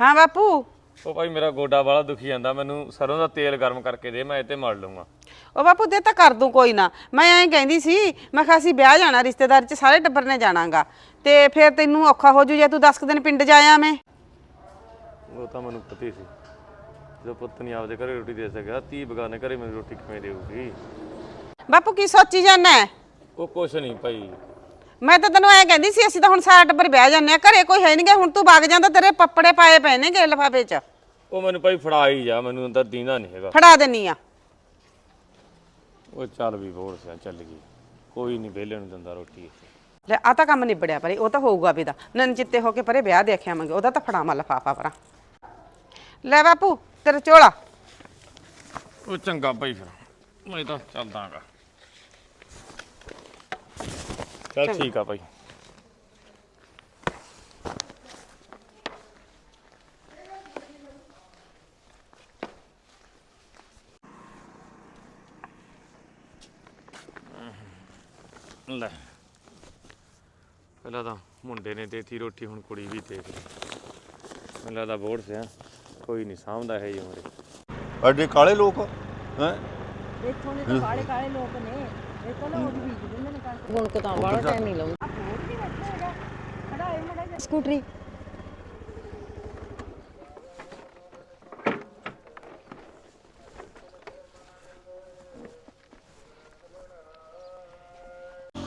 Speaker 5: ਹਾਂ ਬਾਪੂ।
Speaker 3: ਉਹ ਭਾਈ ਮੇਰਾ ਗੋਡਾ ਵਾਲਾ ਦੁਖੀ ਜਾਂਦਾ ਮੈਨੂੰ ਸਰੋਂ ਦਾ ਤੇਲ ਗਰਮ ਕਰਕੇ ਦੇ ਮੈਂ ਇਹ ਤੇ ਮੜ ਲੂੰਗਾ
Speaker 5: ਉਹ ਬਾਪੂ ਦੇ ਤਾਂ ਕਰ ਦੂੰ ਕੋਈ ਨਾ। ਮੈਂ ਐਂ ਕਹਿੰਦੀ ਸੀ ਮੈਂ ਕਿਹਾ ਅਸੀਂ ਵਿਆਹ ਜਾਣਾ ਰਿਸ਼ਤੇਦਾਰ ਚ ਸਾਰੇ ਟੱਬਰ ਨੇ ਜਾਣਾਗਾ। ਤੇ ਫਿਰ ਤੈਨੂੰ ਔਖਾ ਹੋ ਜੂ ਜੇ ਤੂੰ 10 ਦਿਨ ਪਿੰਡ ਜਾਇਆ ਮੈਂ
Speaker 3: ਉਹ ਤਾਂ ਮੈਨੂੰ ਪਤਾ ਸੀ। ਜਦੋਂ ਪੁੱਤ ਨਹੀਂ ਆਪਦੇ ਘਰੇ ਰੋਟੀ ਦੇ ਸਕਿਆ ਧੀ ਬਗਾਨੇ ਘਰੇ ਮੈਨੂੰ ਰੋਟੀ ਕਿਵੇਂ ਦੇਊਗੀ?
Speaker 5: ਬਾਪੂ ਕੀ ਸੋਚੀ ਜਾਂਦਾ
Speaker 3: ਉਹ ਕੁਛ ਨਹੀਂ ਭਾਈ।
Speaker 5: ਮੈਂ ਤਾਂ ਤੈਨੂੰ ਐਂ ਕਹਿੰਦੀ ਸੀ ਅਸੀਂ ਤਾਂ ਹੁਣ ਸਾਰਾ ਟੱਬਰ ਵਿਆਹ ਜਾਂਦੇ ਆ ਘਰੇ ਕੋਈ ਹੈ ਨਹੀਂਗਾ ਹੁਣ ਤੂੰ ਵਗ ਜਾਂਦਾ ਤੇਰੇ ਪੱਪੜੇ ਪਾਏ ਪਏ ਨੇਗੇ ਲਿਫਾਫੇ 'ਚ।
Speaker 3: ਉਹ ਮੈਨੂੰ ਭਾਈ ਫੜਾ ਹੀ ਜਾ ਮੈਨੂੰ ਅੰਦਰ ਦੀਂਦਾ ਨਹੀਂ ਹੈਗਾ।
Speaker 5: ਫੜਾ ਦੇਣੀ ਆ।
Speaker 3: ਉਹ ਚੱਲ ਵੀ ਬੋੜ ਸਿਆ ਚੱਲ ਗਈ। ਕੋਈ ਨਹੀਂ ਵਿਹਲੇ ਨੂੰ ਦਿੰਦਾ ਰੋਟੀ
Speaker 5: ਲੈ ਆ ਤਾਂ ਕੰਮ ਨਿਬੜਿਆ ਪਰੇ ਉਹ ਤਾਂ ਹੋਊਗਾ ਵੀ ਦਾ ਨਨ ਚਿੱਤੇ ਹੋ ਕੇ ਪਰੇ ਵਿਆਹ ਦੇਖਿਆ ਆਵਾਂਗੇ ਉਹਦਾ ਤਾਂ ਫੜਾਵਾਂ ਲਫਾਫਾ ਪਰਾਂ। ਲੈ ਬਾਪੂ ਤੇਰਾ ਝੋਲਾ
Speaker 3: ਉਹ ਚੰਗਾ ਭਾਈ ਫਿਰ ਮੈਂ ਤਾਂ ਚੱਲਦਾਗਾ। ਚੱਲ ਠੀਕ ਆ ਭਾਈ। ਲੈ। ਪਹਿਲਾਂ ਤਾਂ ਮੁੰਡੇ ਨੇ ਦੇਤੀ ਰੋਟੀ ਹੁਣ ਕੁੜੀ ਵੀ ਲਈ ਮੈਨੂੰ ਲੱਗਦਾ ਬੋੜ ਸਿਆ ਕੋਈ ਨਹੀਂ ਸਾਂਭਦਾ ਹੈ ਜੀ ਉਮਰੇ
Speaker 6: ਐਡੇ ਕਾਲੇ ਲੋਕ ਹੈ?
Speaker 7: ਤਾਂ ਵਾਲਾ ਟਾਈਮ ਨਹੀਂ ਲਾਉਂਦਾ। ਸਕੂਟਰੀ।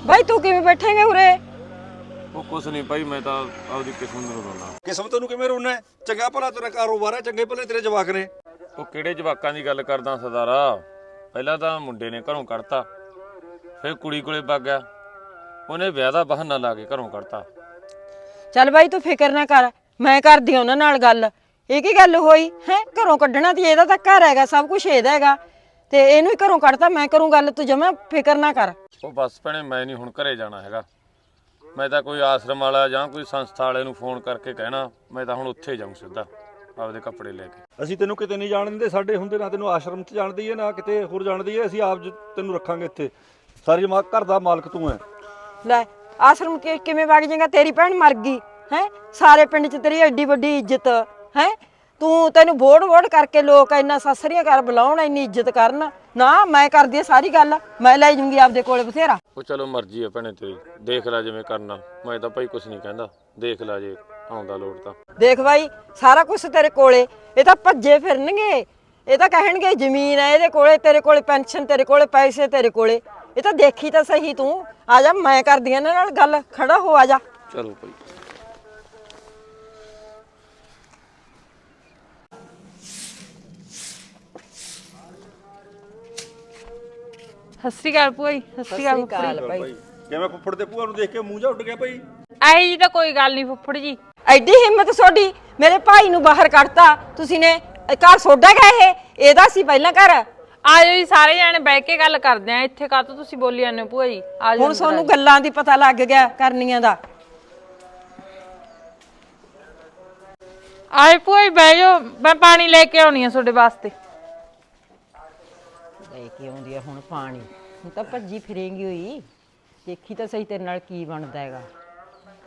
Speaker 7: ਭਾਈ ਤੂੰ ਕਿਵੇਂ ਬੈਠੇਂਗੇ ਉਰੇ?
Speaker 3: ਕੁਛ ਨਹੀਂ ਭਾਈ ਮੈਂ ਤਾਂ ਆਪਦੀ ਕਿਸਮਤ ਨੂੰ ਰੋਣਾ
Speaker 6: ਕਿਸਮਤ ਨੂੰ ਕਿਵੇਂ ਰੋਣਾ ਹੈ? ਚੰਗਾ ਭਲਾ ਤੇਰਾ ਕਾਰੋਬਾਰ ਹੈ ਚੰਗੇ ਭਲੇ ਤੇਰੇ ਜਵਾਕ ਨੇ।
Speaker 3: ਉਹ ਕਿਹੜੇ ਜਵਾਕਾਂ ਦੀ ਗੱਲ ਕਰਦਾ ਸਰਦਾਰਾ? ਪਹਿਲਾਂ ਤਾਂ ਮੁੰਡੇ ਨੇ ਘਰੋਂ ਕੱਢਤਾ। ਫਿਰ ਕੁੜੀ ਕੋਲੇ ਵਗ ਗਿਆ। ਉਹਨੇ ਵਿਆਹ ਦਾ ਬਹਾਨਾ ਲਾ ਕੇ ਘਰੋਂ ਕੱਢਤਾ।
Speaker 7: ਚੱਲ ਭਾਈ ਤੂੰ ਫਿਕਰ ਨਾ ਕਰ। ਮੈਂ ਕਰਦੀ ਹਾਂ ਉਹਨਾਂ ਨਾਲ ਗੱਲ। ਇਹ ਕੀ ਗੱਲ ਹੋਈ? ਹੈ? ਘਰੋਂ ਕੱਢਣਾ ਤੇ ਇਹਦਾ ਤਾਂ ਘਰ ਹੈਗਾ ਸਭ ਕੁਝ ਇਹਦਾ ਹੈਗਾ। ਤੇ ਇਹਨੂੰ ਹੀ ਘਰੋਂ ਕੱਢਤਾ ਮੈਂ ਕਰੂੰ ਗੱਲ ਤੂੰ ਜਮਾ ਫਿਕਰ ਨਾ ਕਰ।
Speaker 3: ਉਹ ਬਸ ਭੈਣੇ ਮੈਂ ਨਹੀਂ ਹੁਣ ਘਰੇ ਜਾਣਾ ਹੈਗਾ। ਮੈਂ ਤਾਂ ਕੋਈ ਆਸ਼ਰਮ ਵਾਲਾ ਜਾਂ ਕੋਈ ਸੰਸਥਾ ਵਾਲੇ ਨੂੰ ਫੋਨ ਕਰਕੇ ਕਹਿਣਾ ਮੈਂ ਤਾਂ ਹੁਣ ਉੱਥੇ ਜਾਊਂ ਸਿੱਧਾ ਆਪਦੇ ਕੱਪੜੇ ਲੈ ਕੇ।
Speaker 6: ਅਸੀਂ ਤੈਨੂੰ ਕਿਤੇ ਨਹੀਂ ਜਾਣ ਦਿੰਦੇ ਸਾਡੇ ਹੁੰਦੇ ਨਾ ਤੈਨੂੰ ਆਸ਼ਰਮ 'ਚ ਜਾਣ ਦਈਏ ਨਾ ਕਿਤੇ ਹੋਰ ਜਾਣ ਦਈਏ ਅਸੀਂ ਆਪ ਜ- ਤੈਨੂੰ ਰੱਖਾਂਗੇ ਇੱਥੇ। ਸਾਰੀ ਜਮਾ ਘਰ ਦਾ ਮਾਲਕ ਤੂੰ ਹੈ
Speaker 7: ਲੈ ਆਸ਼ਰਮ ਕਿ ਕਿਵੇਂ ਵਗ ਜਾਏਗਾ? ਤੇਰੀ ਭੈਣ ਮਰ ਗਈ ਹੈ? ਸਾਰੇ ਪਿੰਡ 'ਚ ਤੇਰੀ ਐਡੀ ਵੱਡੀ ਇੱਜ਼ਤ ਹੈ? ਤੂੰ ਤੈਨੂੰ ਵੋਟ ਵੋਟ ਕਰਕੇ ਲੋਕ ਇੰਨਾ ਸਸਰੀਆਂ ਕਰ ਬੁਲਾਉਣ ਇੰਨੀ ਇੱਜ਼ਤ ਕਰਨ। ਨਾ ਮੈਂ ਕਰਦੀ ਸਾਰੀ ਗੱਲ ਮੈਂ ਲੈ ਜੂੰਗੀ ਆਪਦੇ ਕੋਲੇ ਬਥੇਰਾ।
Speaker 3: ਉਹ ਚਲੋ ਮਰਜ਼ੀ ਹੈ ਭੈਣੇ ਤੇਰੀ ਦੇਖ ਲੈ ਜਿਵੇਂ ਕਰਨਾ। ਮੈਂ ਤਾਂ ਭਾਈ ਕੁਛ ਨਹੀਂ ਕਹਿੰਦਾ ਦੇਖ ਲੈ ਜੇ ਆਉਂਦਾ ਲੋੜ ਤਾਂ।
Speaker 7: ਦੇਖ ਬਾਈ ਸਾਰਾ ਕੁਝ ਤੇਰੇ ਕੋਲੇ ਇਹ ਤਾਂ ਭੱਜੇ ਫਿਰਨਗੇ। ਇਹ ਤਾਂ ਕਹਿਣਗੇ ਜ਼ਮੀਨ ਹੈ ਇਹਦੇ ਕੋਲੇ ਤੇਰੇ ਕੋਲੇ ਪੈਨਸ਼ਨ ਤੇਰੇ ਕੋਲੇ ਪੈਸੇ ਤੇਰੇ ਕੋਲੇ। ਇਹ ਤਾਂ ਦੇਖੀ ਤਾਂ ਸਹੀ ਤੂੰ। ਆ ਜਾ ਮੈਂ ਕਰਦੀ ਇਹਨਾਂ ਨਾਲ ਗੱਲ ਖੜਾ ਹੋ ਆ ਜਾ।
Speaker 3: ਚਲੋ ਭਾਈ।
Speaker 1: ਸਤਿ ਸ਼੍ਰੀ ਅਕਾਲ ਭੂਆ ਜੀ ਸਤਿ ਸ਼੍ਰੀ ਅਕਾਲ
Speaker 7: ਕਾਲ ਭਾਈ।
Speaker 6: ਕਿਵੇਂ ਫੁੱਫੜ ਦੇ ਭੂਆ ਨੂੰ ਦੇਖ ਕੇ ਮੂੰਹ ਜਾ ਉੱਡ ਗਿਆ ਭਾਈ?
Speaker 1: ਆਹੀ ਜੀ ਤਾਂ ਕੋਈ ਗੱਲ ਨਹੀਂ ਫੁੱਫੜ ਜੀ।
Speaker 7: ਐਡੀ ਹਿੰਮਤ ਤੁਹਾਡੀ ਮੇਰੇ ਭਾਈ ਨੂੰ ਬਾਹਰ ਕੱਢਤਾ। ਤੁਸੀਂ ਨੇ ਇਹ ਘਰ ਸੋਡਾ ਗਿਆ ਇਹ? ਇਹਦਾ ਸੀ ਪਹਿਲਾਂ ਘਰ?
Speaker 1: ਆਜੋ ਜੀ ਸਾਰੇ ਜਾਣੇ ਬਹਿ ਕੇ ਗੱਲ ਕਰਦੇ ਆ। ਇੱਥੇ ਕਾਹਤੋਂ ਤੁਸੀਂ ਬੋਲੀ ਜਾਂਦੇ ਹੋ ਭੂਆ ਜੀ? ਆਜੋ
Speaker 7: ਹੁਣ ਤੁਹਾਨੂੰ ਗੱਲਾਂ ਦੀ ਪਤਾ ਲੱਗ ਗਿਆ ਕਰਨੀਆਂ ਦਾ।
Speaker 1: ਆਏ ਭੂਆ ਜੀ ਬਹਿ ਜਾਓ। ਮੈਂ ਪਾਣੀ ਲੈ ਕੇ ਆਉਣੀ ਆ ਤੁਹਾਡੇ ਵਾਸਤੇ।
Speaker 7: ਲੈ ਕੇ ਆਉਂਦੀ ਆ ਹੁਣ ਪਾਣੀ। ਹੁਣ ਤਾਂ ਭੱਜੀ ਫਿਰੇਂਗੀ ਹੋਈ ਦੇਖੀ ਤਾਂ ਸਹੀ ਤੇਰੇ ਨਾਲ ਕੀ ਬਣਦਾ ਹੈਗਾ।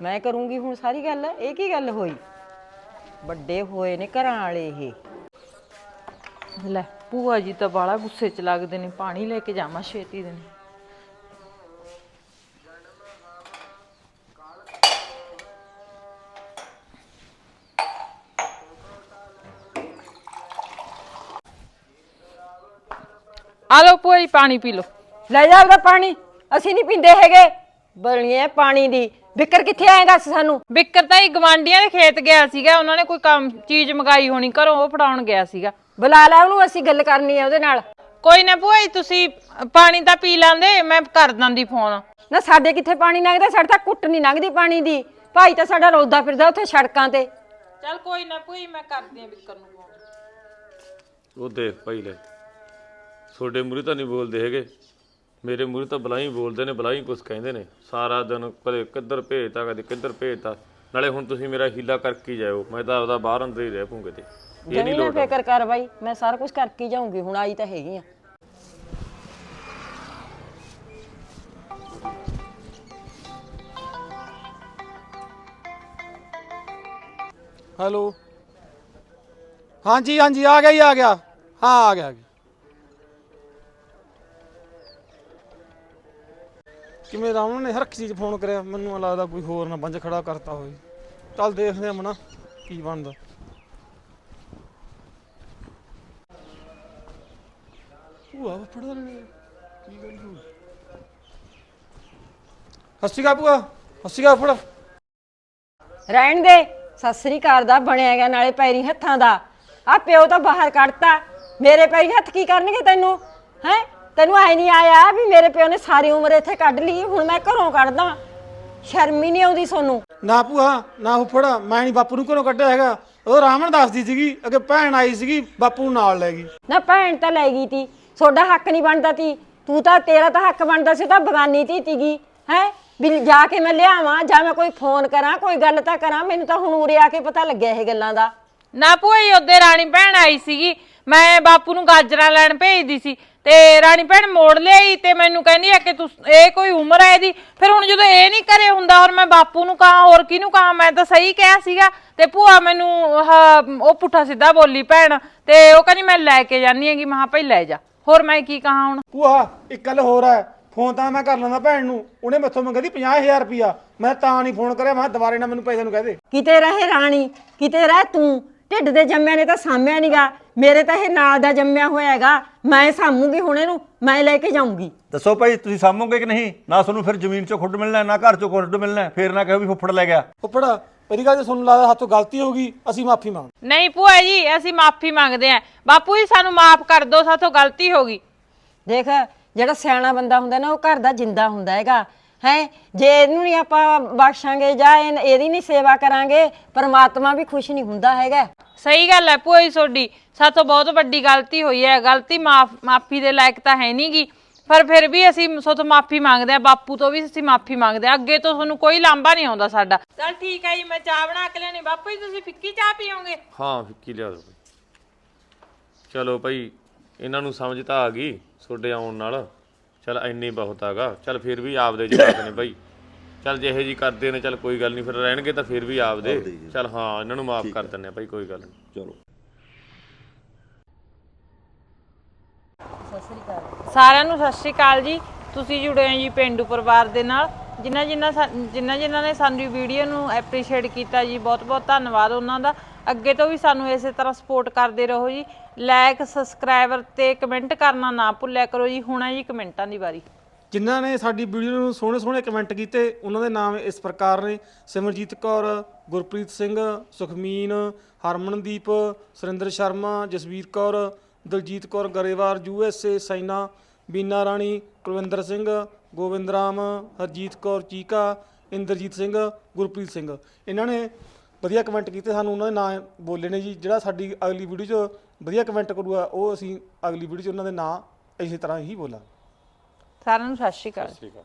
Speaker 7: ਮੈਂ ਕਰੂੰਗੀ ਹੁਣ ਸਾਰੀ ਗੱਲ, ਇਹ ਕੀ ਗੱਲ ਹੋਈ? ਵੱਡੇ ਹੋਏ ਨੇ ਘਰਾਂ ਵਾਲੇ ਇਹ।
Speaker 1: ਲੈ, ਭੂਆ ਜੀ ਤਾਂ ਬਾਲਾ ਗੁੱਸੇ ਚ ਲੱਗਦੇ ਨੇ, ਪਾਣੀ ਲੈ ਕੇ ਜਾਵਾਂ ਛੇਤੀ ਦੇ ਆ ਲਓ ਭੂਆ ਜੀ ਪਾਣੀ ਪੀ ਲਓ।
Speaker 7: ਲੈ ਜਾ ਉਹਦਾ ਪਾਣੀ ਅਸੀਂ ਨਹੀਂ ਪੀਂਦੇ ਹੈਗੇ। ਬਲਣੀਏ ਪਾਣੀ ਦੀ। ਵਿਕਰ ਕਿੱਥੇ ਆਏਗਾ ਸਾਨੂੰ?
Speaker 1: ਬਿੱਕਰ ਤਾਂ ਹੀ ਗਵਾਂਡੀਆਂ ਦੇ ਖੇਤ ਗਿਆ ਸੀਗਾ ਉਹਨਾਂ ਨੇ ਕੋਈ ਕੰਮ ਚੀਜ਼ ਮੰਗਾਈ ਹੋਣੀ ਘਰੋਂ ਉਹ ਫੜਾਉਣ ਗਿਆ ਸੀਗਾ।
Speaker 7: ਬੁਲਾ ਲੈ ਉਹਨੂੰ ਅਸੀਂ ਗੱਲ ਕਰਨੀ ਹੈ ਉਹਦੇ ਨਾਲ।
Speaker 1: ਕੋਈ ਨਾ ਭੂਆ ਜੀ ਤੁਸੀਂ ਪਾਣੀ ਤਾਂ ਪੀ ਲੈਂਦੇ ਮੈਂ ਕਰ ਦਿੰਦੀ ਫੋਨ।
Speaker 7: ਨਾ ਸਾਡੇ ਕਿੱਥੇ ਪਾਣੀ ਲੰਘਦਾ? ਸਾਡੇ ਤਾਂ ਕੁੱਟ ਨਹੀਂ ਲੰਘਦੀ ਪਾਣੀ ਦੀ। ਭਾਈ ਤਾਂ ਸਾਡਾ ਰੋਦਾ ਫਿਰਦਾ ਉੱਥੇ ਸੜਕਾਂ ਤੇ।
Speaker 1: ਚੱਲ ਕੋਈ ਨਾ ਜੀ ਮੈਂ ਕਰਦੀ ਆ ਬਿੱਕਰ ਨੂੰ ਫੋਨ।
Speaker 3: ਉਹ ਦੇਖ ਭਾਈ ਲੈ। ਤੁਹਾਡੇ ਮੂਰੇ ਤਾਂ ਨਹੀਂ ਬੋਲਦੇ ਹੈਗੇ। ਮੇਰੇ ਮੂਰੇ ਤਾਂ ਬਲਾਈ ਬੋਲਦੇ ਨੇ ਬਲਾਈ ਕੁਝ ਕਹਿੰਦੇ ਨੇ। ਸਾਰਾ ਦਿਨ ਕਦੇ ਕਿੱਧਰ ਭੇਜਤਾ ਕਦੇ ਕਿੱਧਰ ਭੇਜਤਾ। ਨਾਲੇ ਹੁਣ ਤੁਸੀਂ ਮੇਰਾ ਹੀਲਾ ਕਰਕੇ ਜਾਇਓ। ਮੈਂ ਤਾਂ ਆਪਦਾ ਬਾਹਰ ਅੰਦਰ ਹੀ ਰਹਿ ਪੂੰਗੇ ਤੇ ਇਹ ਨਹੀਂ ਲੋੜ
Speaker 7: ਫਿਕਰ ਕਰ ਬਾਈ। ਮੈਂ ਸਾਰਾ ਕੁਝ ਕਰਕੇ ਜਾਊਂਗੀ। ਹੁਣ ਆਈ ਤਾਂ ਹੈਗੀ ਆ।
Speaker 4: ਹੈਲੋ। ਹਾਂਜੀ ਹਾਂਜੀ ਆ ਗਿਆ ਹੀ ਆ ਗਿਆ। ਹਾਂ ਆ ਗਿਆ ਆ ਗਿਆ। ਕਿਵੇਂ ਰਾਵਣ ਨੇ ਹਰ ਇੱਕ ਚੀਜ਼ ਫੋਨ ਕਰਿਆ, ਮੈਨੂੰ ਲੱਗਦਾ ਕੋਈ ਹੋਰ ਨਾ ਬੰਜ ਖੜਾ ਕਰਤਾ ਹੋਵੇ। ਚੱਲ ਦੇਖਦੇ ਆ ਮਨਾ, ਕੀ ਬਣਦਾ। ਭੂਆ ਫੜਦਾ ਨੇ। ਕੀ ਗੱਲ ਹੋ ਹੱਸੀ ਕਾ ਭੂਆ ਹੱਸੀ ਕਾ ਫੜ।
Speaker 7: ਰਹਿਣ ਦੇ, ਸਤਿ ਸ੍ਰੀ ਅਕਾਲ ਦਾ ਬਣਿਆ ਗਿਆ ਨਾਲੇ ਪੈਰੀ ਹੱਥਾਂ ਦਾ। ਆ ਪਿਓ ਤਾਂ ਬਾਹਰ ਕੱਢਤਾ, ਮੇਰੇ ਪੈਰੀ ਹੱਥ ਕੀ ਕਰਨਗੇ ਤੈਨੂੰ, ਹੈ? ਤੈਨੂੰ ਐ ਨਹੀਂ ਆਇਆ ਵੀ ਮੇਰੇ ਪਿਓ ਨੇ ਸਾਰੀ ਉਮਰ ਇੱਥੇ ਕੱਢ ਲਈ ਹੁਣ ਮੈਂ ਘਰੋਂ ਕੱਢਦਾ। ਸ਼ਰਮ ਹੀ ਨਹੀਂ ਆਉਂਦੀ ਸੋਨੂੰ।
Speaker 4: ਨਾ ਭੂਆ ਨਾ ਹੁਫੜ ਮੈਂ ਨਹੀਂ ਬਾਪੂ ਨੂੰ ਘਰੋਂ ਕੱਢਿਆ ਹੈਗਾ। ਉਹ ਰਾਮਣ ਦੱਸਦੀ ਸੀਗੀ ਅੱਗੇ ਭੈਣ ਆਈ ਸੀਗੀ ਬਾਪੂ ਨੂੰ ਨਾਲ ਲੈ ਗਈ।
Speaker 7: ਨਾ ਭੈਣ ਤਾਂ ਲੈ ਗਈ ਤੀ ਤੁਹਾਡਾ ਹੱਕ ਨਹੀਂ ਬਣਦਾ ਤੀ। ਤੂੰ ਤਾਂ ਤੇਰਾ ਤਾਂ ਹੱਕ ਬਣਦਾ ਸੀ ਉਹ ਤਾਂ ਬਗਾਨੀ ਤੀ ਤੀਗੀ ਹੈ? ਵੀ ਜਾ ਕੇ ਮੈਂ ਲਿਆਵਾਂ ਜਾਂ ਮੈਂ ਕੋਈ ਫੋਨ ਕਰਾਂ ਕੋਈ ਗੱਲ ਤਾਂ ਕਰਾਂ ਮੈਨੂੰ ਤਾਂ ਹੁਣ ਉਰੇ ਆ ਕੇ ਪਤਾ ਲੱਗਿਆ ਇਹ ਗੱਲਾਂ ਦਾ।
Speaker 1: ਨਾ ਭੂਆ ਜੀ ਉਹਦੇ ਰਾਣੀ ਭੈਣ ਆਈ ਸੀਗੀ ਮੈਂ ਬਾਪੂ ਨੂੰ ਗਾਜਰਾਂ ਲੈਣ ਭੇਜਦੀ ਸੀ। ਤੇ ਰਾਣੀ ਭੈਣ ਮੋੜ ਲਿਆਈ ਤੇ ਮੈਨੂੰ ਕਹਿੰਦੀ ਆ ਕਿ ਤੂੰ ਇਹ ਕੋਈ ਉਮਰ ਹੈ ਇਹਦੀ। ਫਿਰ ਹੁਣ ਜਦੋਂ ਇਹ ਨਹੀਂ ਘਰੇ ਹੁੰਦਾ ਔਰ ਮੈਂ ਬਾਪੂ ਨੂੰ ਕਹਾਂ ਹੋਰ ਕਿਹਨੂੰ ਕਹਾਂ? ਮੈਂ ਤਾਂ ਸਹੀ ਕਿਹਾ ਸੀਗਾ ਤੇ ਭੂਆ ਮੈਨੂੰ ਆਹ, ਉਹ ਪੁੱਠਾ ਸਿੱਧਾ ਬੋਲੀ ਭੈਣ ਤੇ ਉਹ ਕਹਿੰਦੀ ਮੈਂ ਲੈ ਕੇ ਜਾਨੀ ਹੈਗੀ। ਮਹਾ ਭਾਈ ਲੈ ਜਾ। ਹੋਰ ਮੈਂ ਕੀ ਕਹਾਂ ਹੁਣ?
Speaker 4: ਭੂਆ ਇੱਕ ਗੱਲ ਹੋਰ ਹੈ। ਫੋਨ ਤਾਂ ਮੈਂ ਕਰ ਲੈਂਦਾ ਭੈਣ ਨੂੰ। ਉਹਨੇ ਮੈਥੋਂ ਮੰਗਦੀ 50000 ਰੁਪਿਆ ਮੈਂ ਤਾਂ ਨਹੀਂ ਫੋਨ ਕਰਿਆ। ਮੈਂ ਕਿਹਾ ਦੁਬਾਰੇ ਨਾ ਮੈਨੂੰ ਪੈਸੇ ਨੂੰ ਕਹਦੇ
Speaker 7: ਕਿਤੇ ਰਹੇ ਰਾਣੀ? ਕਿਤੇ ਰਹਿ ਤੂੰ? ਢਿੱਡ ਦੇ ਜੰਮਿਆ ਨੇ ਤਾਂ ਸਾਂਭਿਆ ਨੀਗਾ। ਮੇਰੇ ਤਾਂ ਇਹ ਨਾਲ ਦਾ ਜੰਮਿਆ ਹੋਇਆ ਹੈਗਾ। ਮੈਂ ਸਾਂਭੂਗੀ ਹੁਣ ਇਹਨੂੰ ਮੈਂ ਲੈ ਕੇ ਜਾਊਂਗੀ।
Speaker 6: ਦੱਸੋ ਭਾਈ ਤੁਸੀਂ ਸਾਂਭੋਗੇ ਕਿ ਨਹੀਂ? ਨਾ ਤੁਹਾਨੂੰ ਫਿਰ ਜ਼ਮੀਨ 'ਚੋਂ ਖੁੱਡ ਮਿਲਣਾ ਨਾ ਘਰ 'ਚੋਂ ਖੁੱਡ ਮਿਲਣਾ ਫੇਰ ਨਾ ਕਹੋ ਵੀ ਫੁੱਫੜ ਲੈ ਗਿਆ।
Speaker 4: ਉੱਪੜ ਪਹਿਲੀ ਗੱਲ ਜੇ ਤੁਹਾਨੂੰ ਲੱਗਦਾ ਹੱਥੋਂ ਗਲਤੀ ਹੋ ਗਈ ਅਸੀਂ ਮਾਫੀ ਮੰਗ
Speaker 1: ਨਹੀਂ ਭੂਆ ਜੀ ਅਸੀਂ ਮਾਫੀ ਮੰਗਦੇ ਆਂ ਬਾਪੂ ਜੀ ਸਾਨੂੰ ਮਾਫ ਕਰ ਦਿਓ ਸਾਥੋਂ ਗਲਤੀ ਹੋ ਗਈ।
Speaker 7: ਦੇਖ ਜਿਹੜਾ ਸਿਆਣਾ ਬੰਦਾ ਹੁੰਦਾ ਨਾ ਉਹ ਘਰ ਦਾ ਜਿੰਦਾ ਹੁੰਦਾ ਹੈਗਾ। ਹੈ? ਜੇ ਇਹਨੂੰ ਨਹੀਂ ਆਪਾਂ ਬਖਸ਼ਾਂਗੇ ਜਾਂ ਇਹ- ਇਹਦੀ ਨਹੀਂ ਸੇਵਾ ਕਰਾਂਗੇ ਪਰਮਾਤਮਾ ਵੀ ਖੁਸ਼ ਨਹੀਂ ਹੁੰਦਾ ਹੈਗਾ।
Speaker 1: ਸਹੀ ਗੱਲ ਹੈ ਭੂਆ ਜੀ ਤੁਹਾਡੀ। ਸਾਥੋਂ ਬਹੁਤ ਵੱਡੀ ਗਲਤੀ ਹੋਈ ਹੈ। ਗਲਤੀ ਮਾਫ ਮਾਫੀ ਦੇ ਲਾਇਕ ਤਾਂ ਹੈ ਨਹੀਂਗੀ ਪਰ ਫਿਰ ਵੀ ਅਸੀਂ ਸਾਥੋਂ ਮਾਫੀ ਮੰਗਦੇ ਆ ਬਾਪੂ ਤੋਂ ਵੀ ਅਸੀਂ ਮਾਫੀ ਮੰਗਦੇ ਆ ਅੱਗੇ ਤੋਂ ਤੁਹਾਨੂੰ ਕੋਈ ਲਾਂਭਾ ਨਹੀਂ ਆਉਂਦਾ ਸਾਡਾ। ਚਲ ਠੀਕ ਹੈ ਜੀ ਮੈਂ ਚਾਹ ਬਣਾ ਕੇ ਲਿਆਣੀ ਬਾਪੂ ਜੀ ਤੁਸੀਂ ਫਿੱਕੀ ਚਾਹ ਪੀਓਗੇ?
Speaker 3: ਹਾਂ ਫਿੱਕੀ ਲਿਆ ਦੋ ਚਲੋ ਭਾਈ ਇਹਨਾਂ ਨੂੰ ਸਮਝ ਤਾਂ ਆ ਗਈ ਤੁਹਾਡੇ ਆਉਣ ਨਾਲ। ਚਲ ਇੰਨੀ ਬਹੁਤ ਆਗਾ। ਚਲ ਫਿਰ ਵੀ ਆਪਦੇ ਜਵਾਬ ਨੇ ਭਾਈ ਚਲ ਜਿਹੇ ਜੀ ਕਰਦੇ ਨੇ ਚਲ ਕੋਈ ਗੱਲ ਨਹੀਂ ਫਿਰ ਰਹਿਣਗੇ ਤਾਂ ਫਿਰ ਵੀ ਆਪਦੇ। ਚਲ ਹਾਂ ਇਹਨਾਂ ਨੂੰ ਮਾਫ ਕਰ ਦਿੰਨੇ ਆ ਭਾਈ ਕੋਈ ਗੱਲ ਨਹੀਂ
Speaker 6: ਚਲੋ।
Speaker 1: ਸਾਰਿਆਂ ਨੂੰ ਸਤਿ ਸ਼੍ਰੀ ਅਕਾਲ ਜੀ। ਤੁਸੀਂ ਜੁੜੇ ਹੋ ਜੀ ਪਿੰਡੂ ਪਰਿਵਾਰ ਦੇ ਨਾਲ। ਜਿਨ੍ਹਾਂ ਜਿਨ੍ਹਾਂ ਸਾ- ਜਿਨ੍ਹਾਂ ਜਿਨ੍ਹਾਂ ਨੇ ਸਾਡੀ ਵੀਡੀਓ ਨੂੰ ਐਪਰੀਸ਼ੀਏਟ ਕੀਤਾ ਜੀ ਬਹੁਤ ਬਹੁਤ ਧੰਨਵਾਦ ਉਹਨਾਂ ਦਾ। ਅੱਗੇ ਤੋਂ ਵੀ ਸਾਨੂੰ ਇਸੇ ਤਰ੍ਹਾਂ ਸਪੋਰਟ ਕਰਦੇ ਰਹੋ ਜੀ। ਲਾਈਕ ਸਬਸਕ੍ਰਾਈਬਰ ਤੇ ਕਮੈਂਟ ਕਰਨਾ ਨਾ ਭੁੱਲਿਆ ਕਰੋ ਜੀ। ਹੁਣ ਹੈ ਜੀ ਕਮੈਂਟਾਂ ਦੀ ਵਾਰੀ।
Speaker 4: ਜਿਨ੍ਹਾਂ ਨੇ ਸਾਡੀ ਵੀਡੀਓ ਨੂੰ ਸੋਹਣੇ ਸੋਹਣੇ ਕਮੈਂਟ ਕੀਤੇ, ਉਹਨਾਂ ਦੇ ਨਾਮ ਇਸ ਪ੍ਰਕਾਰ ਨੇ। ਸਿਮਰਜੀਤ ਕੌਰ, ਗੁਰਪ੍ਰੀਤ ਸਿੰਘ, ਸੁਖਮੀਨ, ਹਰਮਨਦੀਪ, ਸੁਰਿੰਦਰ ਸ਼ਰਮਾ, ਜਸਵੀਰ ਕੌਰ, ਦਲਜੀਤ ਕੌਰ ਗਰੇਵਾਰ ਏ ਸਾਈਨਾ ਬੀਨਾ ਰਾਣੀ, ਕੁਲਵਿੰਦਰ ਸਿੰਘ ਗੋਬਿੰਦ ਰਾਮ, ਹਰਜੀਤ ਕੌਰ ਚੀਕਾ, ਇੰਦਰਜੀਤ ਸਿੰਘ, ਗੁਰਪ੍ਰੀਤ ਸਿੰਘ। ਇਹਨਾਂ ਨੇ ਵਧੀਆ ਕਮੈਂਟ ਕੀਤੇ ਸਾਨੂੰ ਉਹਨਾਂ ਦੇ ਨਾਂ ਬੋਲੇ ਨੇ ਜੀ। ਜਿਹੜਾ ਸਾਡੀ ਅਗਲੀ ਵੀਡੀਓ 'ਚ ਵਧੀਆ ਕਮੈਂਟ ਕਰੂਗਾ ਉਹ ਅਸੀਂ ਅਗਲੀ ਵੀਡੀਓ 'ਚ ਉਹਨਾਂ ਦੇ ਨਾਂ ਇਸੇ ਤਰ੍ਹਾਂ ਹੀ ਬੋਲਾਂਗੇ।
Speaker 1: ਸਾਰਿਆਂ ਨੂੰ ਸਤਿ ਸ਼੍ਰੀ ਅਕਾਲ।